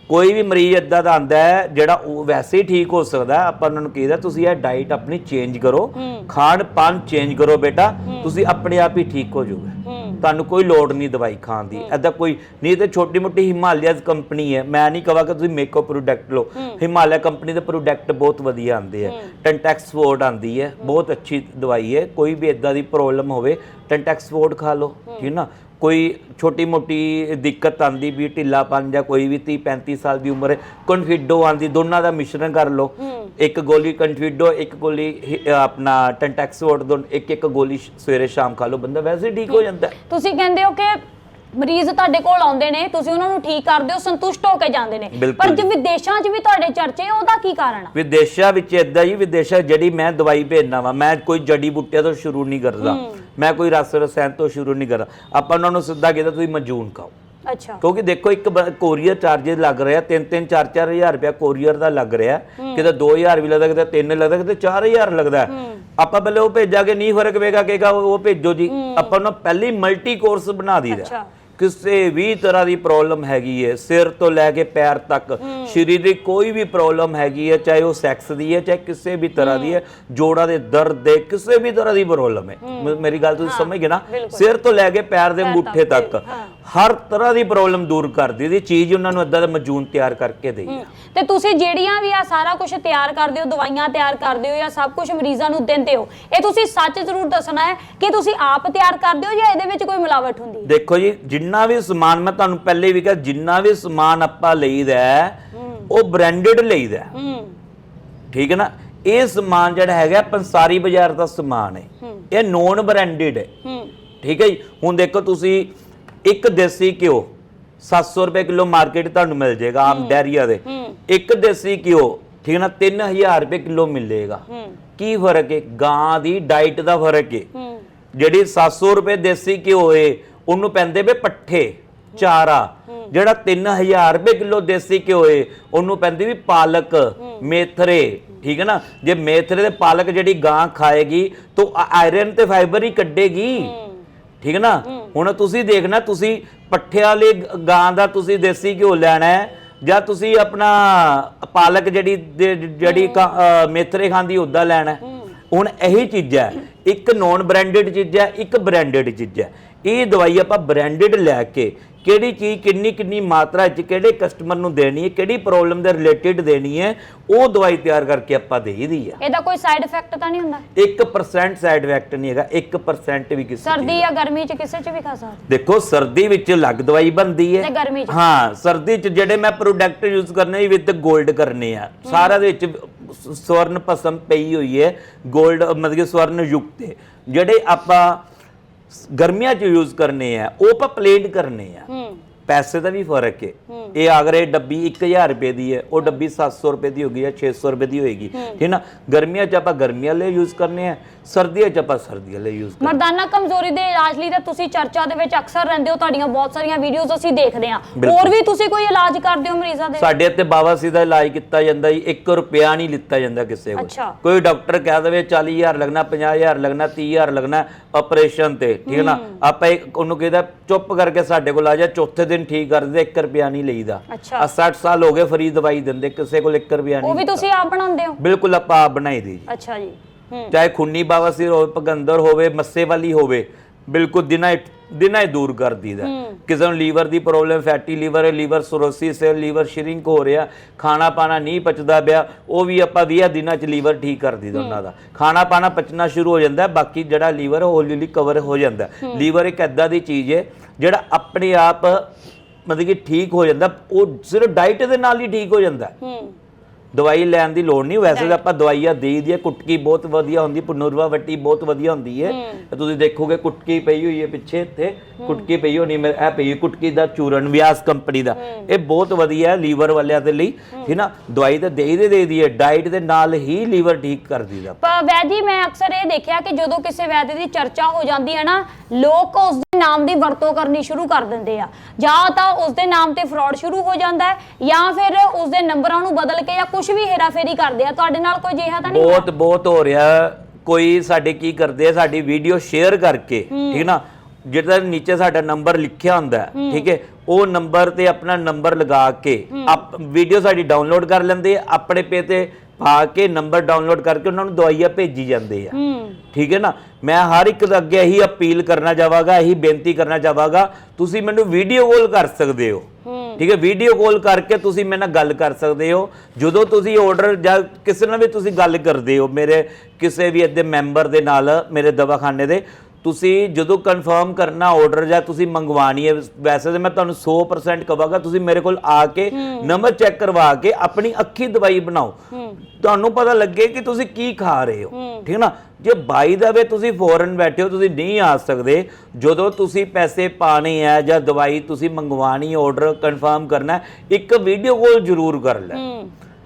ਕੋਈ ਵੀ ਮਰੀਜ਼ ਇਦਾਂ ਦਾ ਆਂਦਾ ਹੈ ਜਿਹੜਾ ਉਹ ਵੈਸੇ ਹੀ ਠੀਕ ਹੋ ਸਕਦਾ। ਆਪਾਂ ਉਹਨਾਂ ਨੂੰ ਕਹੀਦਾ ਤੁਸੀਂ ਇਹ ਡਾਈਟ ਆਪਣੀ ਚੇਂਜ ਕਰੋ। ਖਾਣ ਪਾਨ ਚੇਂਜ ਕਰੋ ਬੇਟਾ। ਤੁਸੀਂ ਆਪਣੇ ਆਪ ਹੀ ਠੀਕ ਹੋ ਜਾਓਗੇ। ਤੁਹਾਨੂੰ ਕੋਈ ਲੋੜ ਨਹੀਂ ਦਵਾਈ ਖਾਣ ਦੀ। ਐਦਾਂ ਕੋਈ ਨਹੀਂ ਤੇ ਛੋਟੀ ਮੋਟੀ ਹਿਮਾਲਿਆਜ਼ ਕੰਪਨੀ ਹੈ। ਮੈਂ ਨਹੀਂ ਕਹਾਂਗਾ ਤੁਸੀਂ ਮੇਕੋ ਪ੍ਰੋਡਕਟ ਲਓ। ਹਿਮਾਲਿਆ ਕੰਪਨੀ ਦੇ ਪ੍ਰੋਡਕਟ ਬਹੁਤ ਵਧੀਆ ਆਉਂਦੇ ਆ। ਟੈਂਟੈਕਸਫੋਰਡ ਆਂਦੀ ਹੈ। ਬਹੁਤ ਅੱਛੀ ਦਵਾਈ ਹੈ। ਕੋਈ ਵੀ ਇਦਾਂ ਦੀ ਪ੍ਰੋਬਲਮ ਹੋਵੇ ਟੈਂਟੈਕਸਫੋਰਡ ਖਾ ਲਓ। ਠੀਕ ਨਾ? ਕੋਈ ਛੋਟੀ ਮੋਟੀ ਦਿੱਕਤ ਆਂਦੀ ਵੀ ਢਿੱਲਾਪਨ ਜਾਂ ਕੋਈ ਵੀ 30 35 ਸਾਲ ਦੀ ਉਮਰ ਕਨਫਿਡੋ ਆਂਦੀ ਦੋਨਾਂ ਦਾ ਮਿਸ਼ਰਣ ਕਰ ਲਓ। ਇੱਕ ਗੋਲੀ ਕਨਫਿਡੋ ਇੱਕ ਗੋਲੀ ਆਪਣਾ ਟੈਂਟੈਕਸਫੋਰਡ ਦੋ ਇੱਕ ਇੱਕ ਗੋਲੀ ਸਵੇਰੇ ਸ਼ਾਮ ਖਾ ਲਓ। ਬੰਦਾ ਵੈਸੇ ਠੀਕ ਹੋ ਜਾਂਦਾ। ਤੁਸੀਂ ਕਹਿੰਦੇ ਹੋ ਕਿ ਮਰੀਜ਼ ਤੁਹਾਡੇ ਕੋਲ ਆਉਂਦੇ ਨੇ ਤੁਸੀਂ ਉਹਨਾਂ ਨੂੰ ਠੀਕ ਕਰਦੇ ਹੋ ਸੰਤੁਸ਼ਟ ਹੋ ਕੇ ਜਾਂਦੇ ਨੇ। ਪਰ ਜੇ। ਵਿਦੇਸ਼ਾਂ 'ਚ ਵੀ ਤੁਹਾਡੇ ਚਰਚੇ ਉਹਦਾ ਕੀ ਕਾਰਨ ਆ? ਵਿਦੇਸ਼ਾਂ ਵਿੱਚ ਇਦਾਂ ਹੀ ਵਿਦੇਸ਼ਾਂ ਜਿਹੜੀ ਮੈਂ ਦਵਾਈ ਭੇਜਣਾ ਵਾ ਮੈਂ ਕੋਈ ਜੜੀ ਬੂਟੀਆਂ ਤੋਂ ਸ਼ੁਰੂ ਨਹੀਂ ਕਰਦਾ। ਮੈਂ ਕੋਈ ਰਸ ਰਸਾਇਣ ਤੋਂ ਸ਼ੁਰੂ ਨਹੀਂ ਕਰਦਾ। ਆਪਾਂ ਉਹਨਾਂ ਨੂੰ ਸਿੱਧਾ ਕਹਿੰਦਾ ਤੁਸੀਂ ਮਜੂਨ ਖਾਓ। ਅੱਛਾ। ਕਿਉਂਕਿ ਦੇਖੋ ਇੱਕ ਕੋਰੀਅਰ ਚਾਰजेस ਲੱਗ ਰਿਹਾ 3 3 4 4000 ਰੁਪਇਆ ਕੋਰੀਅਰ ਦਾ ਲੱਗ ਰਿਹਾ। ਕਿਤੇ 2000 ਵੀ ਲੱਗਦਾ ਕਿਤੇ 3 ਲੱਗਦਾ ਕਿਤੇ 4000 ਲੱਗਦਾ। ਆਪਾਂ ਪਹਿਲੇ ਉਹ ਭੇਜਾਂਗੇ ਨਹੀਂ ਫ਼ਰਕ ਪਏਗਾ ਕਹੇਗਾ ਉਹ ਭੇਜੋ ਜੀ। ਆਪਾਂ ਉਹਨਾਂ ਪਹਿਲੀ ਮਲਟੀ ਕੋਰਸ ਬਣਾ ਦਈਦਾ। ਅੱਛਾ। ਕਿਸੇ ਵੀ ਤਰ੍ਹਾਂ ਦੀ ਪ੍ਰੋਬਲਮ ਹੈਗੀ ਹੈ ਸਿਰ ਤੋਂ ਲੈ ਕੇ ਪੈਰ ਤੱਕ ਸਰੀਰ ਦੀ ਕੋਈ ਵੀ ਪ੍ਰੋਬਲਮ ਹੈਗੀ ਹੈ ਚਾਹੇ ਉਹ ਸੈਕਸ ਦੀ ਹੈ ਚਾਹੇ ਕਿਸੇ ਵੀ ਤਰ੍ਹਾਂ ਦੀ ਹੈ। ਜੋੜਾਂ ਦੇ ਦਰਦ ਦੇ ਕਿਸੇ ਵੀ ਤਰ੍ਹਾਂ ਦੀ ਪ੍ਰੋਬਲਮ ਹੈ। ਮੇਰੀ ਗੱਲ ਤੁਸੀਂ ਸਮਝ ਗਏ ਨਾ? ਸਿਰ ਤੋਂ ਲੈ ਕੇ ਪੈਰ ਦੇ ਅੰਗੂਠੇ ਤੱਕ। ਹਰ ਤਰ੍ਹਾਂ ਦੀ ਪ੍ਰੋਬਲਮ ਦੂਰ ਕਰਦੀ ਦੀ ਚੀਜ਼ ਉਹਨਾਂ ਨੂੰ ਇਦਾਂ ਦਾ ਮਜੂਨ ਤਿਆਰ ਕਰਕੇ ਦੇਈ ਤੇ ਤੁਸੀਂ ਜਿਹੜੀਆਂ ਵੀ ਆ ਸਾਰਾ ਕੁਝ ਤਿਆਰ ਕਰਦੇ ਹੋ ਦਵਾਈਆਂ ਤਿਆਰ ਕਰਦੇ ਹੋ ਜਾਂ ਸਭ ਕੁਝ ਮਰੀਜ਼ਾਂ ਨੂੰ ਦਿੰਦੇ ਹੋ ਇਹ ਤੁਸੀਂ ਸੱਚ ਜ਼ਰੂਰ ਦੱਸਣਾ ਹੈ ਕਿ ਤੁਸੀਂ ਆਪ ਤਿਆਰ ਕਰਦੇ ਹੋ ਜਾਂ ਇਹਦੇ ਵਿੱਚ ਕੋਈ ਮਿਲਾਵਟ ਹੁੰਦੀ ਹੈ? ਦੇਖੋ ਜੀ ਜਿੰਨਾ ਵੀ ਸਮਾਨ ਮੈਂ ਤੁਹਾਨੂੰ ਪਹਿਲੇ ਵੀ ਕਿਹਾ ਜਿੰਨਾ ਵੀ ਸਮਾਨ ਆਪਾਂ ਲਈਦਾ ਹੈ, ਉਹ ਬ੍ਰਾਂਡਡ ਲਈਦਾ ਹੈ। ਹੂੰ। ਠੀਕ ਹੈ ਨਾ? ਇਹ ਸਮਾਨ ਜਿਹੜਾ ਹੈਗਾ ਪੰਸਾਰੀ ਬਾਜ਼ਾਰ ਦਾ ਸਮਾਨ ਹੈ। ਇਹ ਨੋਨ ਬ੍ਰਾਂਡਡ ਹੈ। ਹੂੰ। ਠੀਕ ਹੈ ਜੀ? ਹੁਣ ਦੇਖੋ ਤੁਸੀਂ ਇੱਕ ਦੇਸੀ ਘਿਓ 700 ਰੁਪਏ ਕਿਲੋ ਮਾਰਕੀਟ ਤੁਹਾਨੂੰ ਮਿਲ ਜਾਏਗਾ ਆਮ ਡੈਰੀਆ ਦੇ ਹੂੰ। ਇੱਕ ਦੇਸੀ ਘਿਓ ਠੀਕ ਹੈ ਨਾ 3000 ਰੁਪਏ ਕਿਲੋ ਮਿਲੇਗਾ। ਹੂੰ। ਕੀ ਫ਼ਰਕ ਹੈ ਗਾਂ ਦੀ ਡਾਈਟ ਦਾ ਫ਼ਰਕ ਹੈ ਹੂੰ। ਜਿਹੜੀ 700 ਰੁਪਏ ਦੇਸੀ ਘਿਓ ਏ ਉਹਨੂੰ ਪੈਂਦੇ ਵੇ ਪੱਠੇ ਚਾਰਾ। ਜਿਹੜਾ 3000 ਰੁਪਏ ਕਿਲੋ ਦੇਸੀ ਘਿਓ ਏ ਉਹਨੂੰ ਪੈਂਦੀ ਵੀ ਪਾਲਕ ਮੇਥਰੇ ਠੀਕ ਹੈ ਨਾ? ਜੇ ਮੇਥਰੇ ਤੇ ਪਾਲਕ ਜਿਹੜੀ ਗਾਂ ਖਾਏਗੀ ਤਾਂ ਆਇਰਨ ਤੇ ਫਾਈਬਰ ਹੀ ਕੱਢੇਗੀ। ਠੀਕ ਹੈ ਨਾ? ਹੁਣ ਤੁਸੀਂ ਦੇਖਣਾ ਤੁਸੀਂ ਪੱਠੇ ਵਾਲੇ ਗ- ਦਾ ਤੁਸੀਂ ਦੇਸੀ ਘਿਓ ਲੈਣਾ ਹੈ ਜਾਂ ਤੁਸੀਂ ਆਪਣਾ ਪਾਲਕ ਜਿਹੜੀ ਜਿਹੜੀ ਮੇਥਰੇ ਖਾਂਦੀ ਉਹਦਾ ਲੈਣਾ ਹੁਣ ਇਹੀ ਚੀਜ਼ਾਂ ਹੈ। ਇੱਕ ਨੋਨ ਬ੍ਰਾਂਡਡ ਚੀਜ਼ ਹੈ ਇੱਕ ਬ੍ਰਾਂਡਡ ਚੀਜ਼ ਹੈ। ਇਹ ਦਵਾਈ ਆਪਾਂ ਬ੍ਰਾਂਡਡ ਲੈ ਕੇ ਕਿਹੜੀ ਚੀਜ਼ ਕਿੰਨੀ ਕਿੰਨੀ ਮਾਤਰਾ ਚ ਕਿਹੜੇ ਕਸਟਮਰ ਨੂੰ ਦੇਣੀ ਹੈ ਕਿਹੜੀ ਪ੍ਰੋਬਲਮ ਦੇ ਰਿਲੇਟਡ ਦੇਣੀ ਹੈ ਉਹ ਦਵਾਈ ਤਿਆਰ ਕਰਕੇ ਆਪਾਂ ਦੇਈਦੀ ਆ। ਇਹਦਾ ਕੋਈ ਸਾਈਡ ਇਫੈਕਟ ਤਾਂ ਨਹੀਂ ਹੁੰਦਾ? 1% ਸਾਈਡ ਇਫੈਕਟ ਨਹੀਂ ਹੈਗਾ 1% ਵੀ ਕਿਸੇ ਸਰਦੀ ਜਾਂ ਗਰਮੀ ਚ ਕਿਸੇ ਚ ਵੀ ਖਾ ਸਕਦੇ। ਦੇਖੋ ਸਰਦੀ ਵਿੱਚ ਅਲੱਗ ਦਵਾਈ ਬਣਦੀ ਹੈ। ਤੇ ਗਰਮੀ ਚ। ਹਾਂ ਸਰਦੀ ਚ ਜਿਹੜੇ ਮੈਂ ਪ੍ਰੋਡਕਟ ਯੂਜ਼ ਕਰਨੇ ਵਿਦ 골ਡ ਕਰਨੇ ਆ। ਸਾਰਾ ਦੇ ਵਿੱਚ ਸਵਰਨ ਪਸੰਦ ਪਈ ਹੋਈ ਹੈ 골ਡ ਮਤਲਬ ਕਿ ਸਵਰਨ ਯੁਕਤ ਹੈ। ਜਿਹੜੇ ਆਪਾਂ ਗਰਮੀਆਂ ਚ ਯੂਜ਼ ਕਰਨੇ ਆ ਉਹ ਆਪਾਂ ਪਲੇਨ ਕਰਨੇ ਆ। ਹੂੰ। ਪੈਸੇ ਦਾ ਵੀ ਫ਼ਰਕ ਹੈ। ਇਹ ਅਗਰ ਇਹ ਡੱਬੀ 1000 ਰੁਪਏ ਦੀ ਹੈ ਉਹ ਡੱਬੀ 700 ਰੁਪਏ ਦੀ ਹੋਗੀ ਜਾਂ 600 ਰੁਪਏ ਦੀ ਹੋਏਗੀ। ਠੀਕ ਹੈ ਨਾ? ਗਰਮੀਆਂ ਚ ਆਪਾਂ ਗਰਮੀਆਂ ਲਈ ਯੂਜ਼ ਕਰਨੇ ਆ ਸਰਦੀਆਂ ਚ ਆਪਾਂ ਸਰਦੀਆਂ ਲਈ ਯੂਜ਼ ਮਰਦਾਨਾ ਕਮਜ਼ੋਰੀ ਦੇ ਇਲਾਜ ਲਈ ਤਾਂ ਤੁਸੀਂ ਚਰਚਾ ਦੇ ਵਿੱਚ ਅਕਸਰ ਰਹਿੰਦੇ ਹੋ ਤੁਹਾਡੀਆਂ ਬਹੁਤ ਸਾਰੀਆਂ ਵੀਡੀਓਜ਼ ਅਸੀਂ ਦੇਖਦੇ ਹਾਂ। ਬਿਲਕੁਲ। ਹੋਰ ਵੀ ਤੁਸੀਂ ਕੋਈ ਇਲਾਜ ਕਰਦੇ ਹੋ ਮਰੀਜ਼ਾਂ ਦੇ? ਸਾਡੇ ਇੱਥੇ ਬਾਬਾ ਸੀ ਦਾ ਇਲਾਜ ਕੀਤਾ ਜਾਂਦਾ ਜੀ 1 ਰੁਪਿਆ ਨਹੀਂ ਲਿੱਤਾ ਜਾਂਦਾ ਕਿਸੇ ਕੋਲ। ਅੱਛਾ। ਕੋਈ ਡਾਕਟਰ ਕਹਿ ਦੇਵੇ 40000 ਲੱਗਣਾ 50000 ਲੱਗਣਾ 30000 ਲੱਗਣਾ ਆਪਰੇਸ਼ਨ ਤੇ ਠੀਕ ਹੈ ਨਾ? ਆਪਾਂ ਇੱਕ ਉਹਨੂੰ ਕਹਿੰਦਾ ਚੁੱਪ ਕਰਕੇ ਸਾਡੇ ਕੋਲ ਆ ਜਾ ਚੌਥੇ ਦਿਨ ਠੀਕ ਕਰ ਦਿੰਦੇ 1 ਰੁਪਿਆ ਨਹੀਂ ਲਈਦਾ। ਅੱਛਾ। ਆ 60 ਸਾਲ ਹੋ ਗਏ ਫਰੀ ਦਵਾਈ ਦਿੰਦੇ ਕਿਸੇ ਕੋਲ 1 ਰੁਪਿਆ ਉਹ ਨਹੀਂ ਵੀ ਤੁਸੀਂ ਆਪ ਬਣਾਉਂਦੇ ਹੋ? ਬਿਲਕੁਲ ਆਪਾਂ ਆਪ ਬਣਾਈ ਦੀ ਜੀ। ਅੱਛਾ ਜੀ। ਚਾਹੇ ਖੁੰਨੀ ਬਾਵਾਸੀਰ ਹੋਵੇ ਪਗੰਦਰ ਹੋਵੇ ਮੱਸੇ ਵਾਲੀ ਹੋਵੇ ਬਿਲਕੁਲ ਦਿਨਾਂ ਦਿਨਾਂ ਹੀ ਦੂਰ ਕਰ ਦੀਦਾ ਕਿਸੇ ਨੂੰ ਲੀਵਰ ਦੀ ਪ੍ਰੋਬਲਮ ਫੈਟੀ ਲੀਵਰ ਹੈ ਲੀਵਰ ਸਰੋਸਿਸ ਹੈ ਲੀਵਰ ਸ਼ਰਿੰਕ ਹੋ ਰਿਹਾ ਖਾਣਾ ਪਾਣਾ ਨਹੀਂ ਪਚਦਾ ਪਿਆ ਉਹ ਵੀ ਆਪਾਂ 20 ਦਿਨਾਂ ਚ ਲੀਵਰ ਠੀਕ ਕਰ ਦੀਦਾ ਉਹਨਾਂ ਦਾ। ਖਾਣਾ ਪਾਣਾ ਪਚਣਾ ਸ਼ੁਰੂ ਹੋ ਜਾਂਦਾ ਬਾਕੀ ਜਿਹੜਾ ਲੀਵਰ ਹੌਲੀ ਹੌਲੀ ਕਵਰ ਹੋ ਜਾਂਦਾ ਲੀਵਰ ਇੱਕ ਐਦਾਂ ਦੀ ਚੀਜ਼ ਹੈ ਜਿਹੜਾ ਆਪਣੇ ਆਪ ਮਤਲਬ ਕਿ ਠੀਕ ਹੋ ਜਾਂਦਾ ਉਹ ਸਿਰਫ ਡਾਈਟ ਦੇ ਨਾਲ ਹੀ ਠੀਕ ਹੋ ਜਾਂਦਾ ਦਵਾਈ ਲੈਣ ਦੀ ਲੋੜ ਨਹੀਂ। ਵੈਸੇ ਤਾਂ ਆਪਾਂ ਦਵਾਈਆਂ ਦੀ ਹੈ ਕੁਟਕੀ ਬਹੁਤ ਵਧੀਆ ਹੁੰਦੀ ਪੁਨਰਵਾ ਵੱਟੀ ਬਹੁਤ ਵਧੀਆ ਹੁੰਦੀ ਹੈ। ਤੁਸੀਂ ਦੇਖੋਗੇ ਕੁਟਕੀ ਪਈ ਹੋਈ ਹੈ ਪਿੱਛੇ ਇੱਥੇ। ਕੁਟਕੀ ਪਈ ਹੋਣੀ ਮੇਰੇ ਇਹ ਪਈ ਹੈ ਕੁਟਕੀ ਦਾ ਚੂਰਨ ਵਿਆਸ ਕੰਪਨੀ ਦਾ। ਇਹ ਬਹੁਤ ਵਧੀਆ ਹੈ ਲੀਵਰ ਵਾਲਿਆਂ ਦੇ ਲਈ। ਠੀਕ ਨਾ? ਦਵਾਈ ਤਾਂ ਦੇ ਦੇ ਦੀ ਹੈ ਡਾਈਟ ਦੇ ਨਾਲ ਹੀ ਲੀਵਰ ਠੀਕ ਕਰ ਦੀਦਾ ਪਰ ਵੈਦੀ ਮੈਂ ਅਕਸਰ ਇਹ ਦੇਖਿਆ ਕਿ ਜਦੋਂ ਕਿਸੇ ਵੈਦ ਦੀ ਚਰਚਾ ਹੋ ਜਾਂਦੀ ਹੈ ਨਾ ਲੋਕ ਉਸ ਨਾਮ ਦੀ ਵਰਤੋਂ ਕਰਨੀ ਸ਼ੁਰੂ ਕਰ ਦਿੰਦੇ ਆ। ਜਾਂ ਤਾਂ ਉਸ ਦੇ ਨਾਮ ਤੇ ਫਰਾਡ ਸ਼ੁਰੂ ਹੋ ਜਾਂਦਾ ਹੈ ਜਾਂ ਫਿਰ ਉਸ ਦੇ ਨੰਬਰਾਂ ਨੂੰ ਬਦਲ ਕੇ ਜਾਂ ਕੁਝ ਵੀ ਹੇਰਾਫੇਰੀ ਕਰਦੇ ਆ। ਤੁਹਾਡੇ ਨਾਲ ਕੋਈ ਜਿਹਾ ਤਾਂ ਨਹੀਂ ਹੋਇਆ? ਬਹੁਤ ਬਹੁਤ ਹੋ ਰਿਹਾ। ਕੋਈ ਸਾਡੇ ਕੀ ਕਰਦੇ ਆ ਸਾਡੀ ਵੀਡੀਓ ਸ਼ੇਅਰ ਕਰਕੇ ਠੀਕ ਨਾ? ਜਿਹੜਾ ਨੀਚੇ ਸਾਡਾ ਨੰਬਰ ਲਿਖਿਆ ਹੁੰਦਾ ਹੈ, ਠੀਕ ਹੈ? ਉਹ ਨੰਬਰ ਤੇ ਆਪਣਾ ਨੰਬਰ ਲਗਾ ਕੇ ਵੀਡੀਓ ਸਾਡੀ ਡਾਊਨਲੋਡ ਕਰ ਲੈਂਦੇ ਆ। ਆਪਣੇ ਪੇ ਤੇ ਪਾ ਕੇ ਨੰਬਰ ਡਾਊਨਲੋਡ ਕਰਕੇ ਉਹਨਾਂ ਨੂੰ ਦਵਾਈਆਂ ਭੇਜੀ ਜਾਂਦੇ ਆ। ਠੀਕ ਹੈ ਨਾ? ਮੈਂ ਹਰ ਇੱਕ ਦੇ ਅੱਗੇ ਇਹੀ ਅਪੀਲ ਕਰਨਾ ਚਾਹਾਂਗਾ ਇਹੀ ਬੇਨਤੀ ਕਰਨਾ ਚਾਹਾਂਗਾ ਤੁਸੀਂ ਮੈਨੂੰ ਵੀਡੀਓ ਕਾਲ ਕਰ ਸਕਦੇ ਹੋ। ਹੂੰ। ਠੀਕ ਹੈ? ਵੀਡੀਓ ਕਾਲ ਕਰਕੇ ਤੁਸੀਂ ਮੇਰੇ ਨਾਲ ਗੱਲ ਕਰ ਸਕਦੇ ਹੋ। ਜਦੋਂ ਤੁਸੀਂ ਆਰਡਰ ਜਾਂ ਕਿਸੇ ਨਾਲ ਵੀ ਤੁਸੀਂ ਗੱਲ ਕਰਦੇ ਹੋ ਮੇਰੇ ਕਿਸੇ ਵੀ ਅੱਧੇ ਮੈਂਬਰ ਦੇ ਨਾਲ ਮੇਰੇ ਦਵਾਖਾਨੇ ਦੇ ਤੁਸੀਂ ਜਦੋਂ ਕਨਫਰਮ ਕਰਨਾ ਆਰਡਰ ਜਾਂ ਤੁਸੀਂ ਮੰਗਵਾਣੀ ਹੈ ਵੈਸੇ ਤਾਂ ਮੈਂ ਤੁਹਾਨੂੰ 100% ਕਵਾਂਗਾ ਤੁਸੀਂ ਮੇਰੇ ਕੋਲ ਆ ਕੇ ਨੰਬਰ ਚੈੱਕ ਕਰਵਾ ਕੇ ਆਪਣੀ ਅੱਖੀ ਦਵਾਈ ਬਣਾਓ। ਤੁਹਾਨੂੰ ਪਤਾ ਲੱਗੇ ਕਿ ਤੁਸੀਂ ਕੀ ਖਾ ਰਹੇ ਹੋ ਠੀਕ ਹੈ ਨਾ? ਜੇ ਬਾਈ ਦਾ ਵੇ ਤੁਸੀਂ ਫੋਰਨ ਬੈਠੇ ਹੋ ਤੁਸੀਂ ਨਹੀਂ ਆ ਸਕਦੇ। ਜਦੋਂ ਤੁਸੀਂ ਪੈਸੇ ਪਾਣੇ ਆ ਜਾਂ ਦਵਾਈ ਤੁਸੀਂ ਮੰਗਵਾਣੀ ਆਰਡਰ ਕਨਫਰਮ ਕਰਨਾ ਇੱਕ ਵੀਡੀਓ ਕਾਲ ਜ਼ਰੂਰ ਕਰ ਲੈ।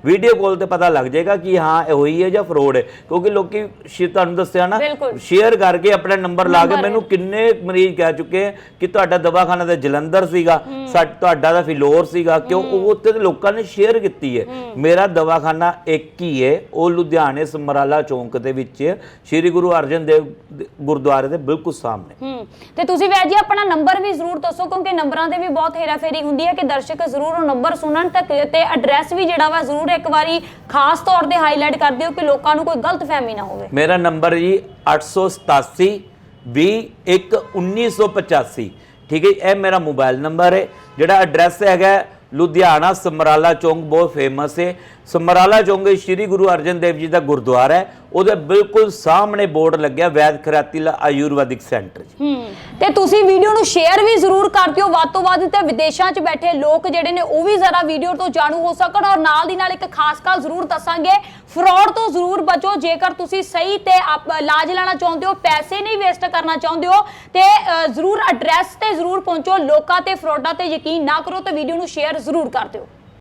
ਵੀਡੀਓ ਕਾਲ ਤੇ ਪਤਾ ਲੱਗ ਜਾਏਗਾ ਕਿ ਹਾਂ ਇਹ ਹੋਈ ਹੈ ਜਾਂ ਫਰੋਡ ਹੈ। ਕਿਉਂਕਿ ਲੋਕੀ ਸ਼ੀ ਤੁਹਾਨੂੰ ਦੱਸਿਆ ਨਾ ਬਿਲਕੁਲ। ਸ਼ੇਅਰ ਕਰਕੇ ਆਪਣਾ ਨੰਬਰ ਲਾ ਕੇ ਮੈਨੂੰ ਕਿੰਨੇ ਮਰੀਜ਼ ਕਹਿ ਚੁੱਕੇ ਹੈ ਕਿ ਤੁਹਾਡਾ ਦਵਾਖਾਨਾ ਤਾਂ ਜਲੰਧਰ ਸੀਗਾ ਸਾ ਤੁਹਾਡਾ ਤਾਂ ਫਿਲੌਰ ਸੀਗਾ ਕਿਉਂ ਉਹ ਉੱਥੇ ਦੇ ਲੋਕਾਂ ਨੇ ਸ਼ੇਅਰ ਕੀਤੀ ਹੈ। ਮੇਰਾ ਦਵਾਖਾਨਾ ਇੱਕ ਹੀ ਹੈ ਉਹ ਲੁਧਿਆਣੇ ਸਮਰਾਲਾ ਚੌਂਕ ਦੇ ਵਿੱਚ ਹੈ। ਸ਼੍ਰੀ ਗੁਰੂ ਅਰਜਨ ਦੇਵ ਦੇ ਗੁਰਦੁਆਰੇ ਦੇ ਬਿਲਕੁਲ ਸਾਹਮਣੇ। ਹੂੰ। ਤੇ ਤੁਸੀਂ ਵੈਦ ਜੀ ਆਪਣਾ ਨੰਬਰ ਵੀ ਜ਼ਰੂਰ ਦੱਸੋ ਕਿਉਂਕਿ ਨੰਬਰਾਂ ਤੇ ਵੀ ਬਹੁਤ ਹੇਰਾਫੇਰੀ ਹੁੰਦੀ ਹੈ ਕਿ ਦਰਸ਼ਕ ਜ਼ਰੂਰ ਉਹ ਨੰਬਰ ਸੁਣਨ ਤੱਕ ਤੇ ਐਡਰੈਸ ਵੀ ਜਿਹੜਾ ਵਾ ਜ਼ਰੂਰ ਇੱਕ ਵਾਰੀ ਖਾਸ ਤੌਰ ਤੇ ਹਾਈਲਾਈਟ ਕਰ ਦਿਓ ਕਿ ਲੋਕਾਂ ਨੂੰ ਕੋਈ ਗਲਤਫਹਿਮੀ ਨਾ ਹੋਵੇ। ਮੇਰਾ ਨੰਬਰ ਜੀ 887 21 1985 ਠੀਕ ਹੈ ਇਹ ਮੇਰਾ ਮੋਬਾਈਲ ਨੰਬਰ ਹੈ। ਜਿਹੜਾ ਐਡਰੈਸ ਹੈਗਾ ਲੁਧਿਆਣਾ ਸਮਰਾਲਾ ਚੌਂਕ, ਬਹੁਤ ਫੇਮਸ ਹੈ। ਸਮਰਾਲਾ ਚੌਂਕੇ ਸ੍ਰੀ ਗੁਰੂ ਅਰਜਨ ਦੇਵ ਜੀ ਦਾ ਗੁਰਦੁਆਰਾ ਹੈ। ਉਹਦੇ ਬਿਲਕੁਲ ਸਾਹਮਣੇ ਬੋਰਡ ਲੱਗਿਆ, ਵੈਦ ਖਰਾਤੀਲਾ ਆਯੁਰਵੈਦਿਕ ਸੈਂਟਰ ਜੀ। ਤੇ ਤੁਸੀਂ ਵੀਡੀਓ ਨੂੰ ਸ਼ੇਅਰ ਵੀ ਜ਼ਰੂਰ ਕਰ ਦਿਓ। ਵੱਧ ਤੋਂ ਵੱਧ ਤੇ ਵਿਦੇਸ਼ਾਂ 'ਚ ਬੈਠੇ ਲੋਕ ਜਿਹੜੇ ਨੇ, ਉਹ ਵੀ ਜ਼ਰਾ ਵੀਡੀਓ ਤੋਂ ਜਾਣੂ ਹੋ ਸਕਣ ਔਰ ਨਾਲ ਦੀ ਨਾਲ ਇੱਕ ਖਾਸ ਗੱਲ ਜ਼ਰੂਰ ਦੱਸਾਂਗੇ। ਫਰਾਡ ਤੋਂ ਜ਼ਰੂਰ ਬਚੋ। ਜੇਕਰ ਤੁਸੀਂ ਸਹੀ ਤੇ ਆਪ- ਇਲਾਜ ਲੈਣਾ ਚਾਹੁੰਦੇ ਹੋ, ਪੈਸੇ ਨਹੀਂ ਵੇਸਟ ਕਰਨਾ ਚਾਹੁੰਦੇ ਹੋ, ਤੇ ਜ਼ਰੂਰ ਐਡਰੈਸ ਤੇ ਜ਼ਰੂਰ ਪਹੁੰਚੋ। ਲੋਕਾਂ ਤੇ ਫਰਾਡਾਂ ਤੇ ਯਕੀਨ ਨਾ ਕਰੋ ਤੇ ਵੀਡੀਓ ਨੂੰ ਸ਼ੇਅਰ ਜ਼ਰੂਰ ਕਰ ਦਿਓ।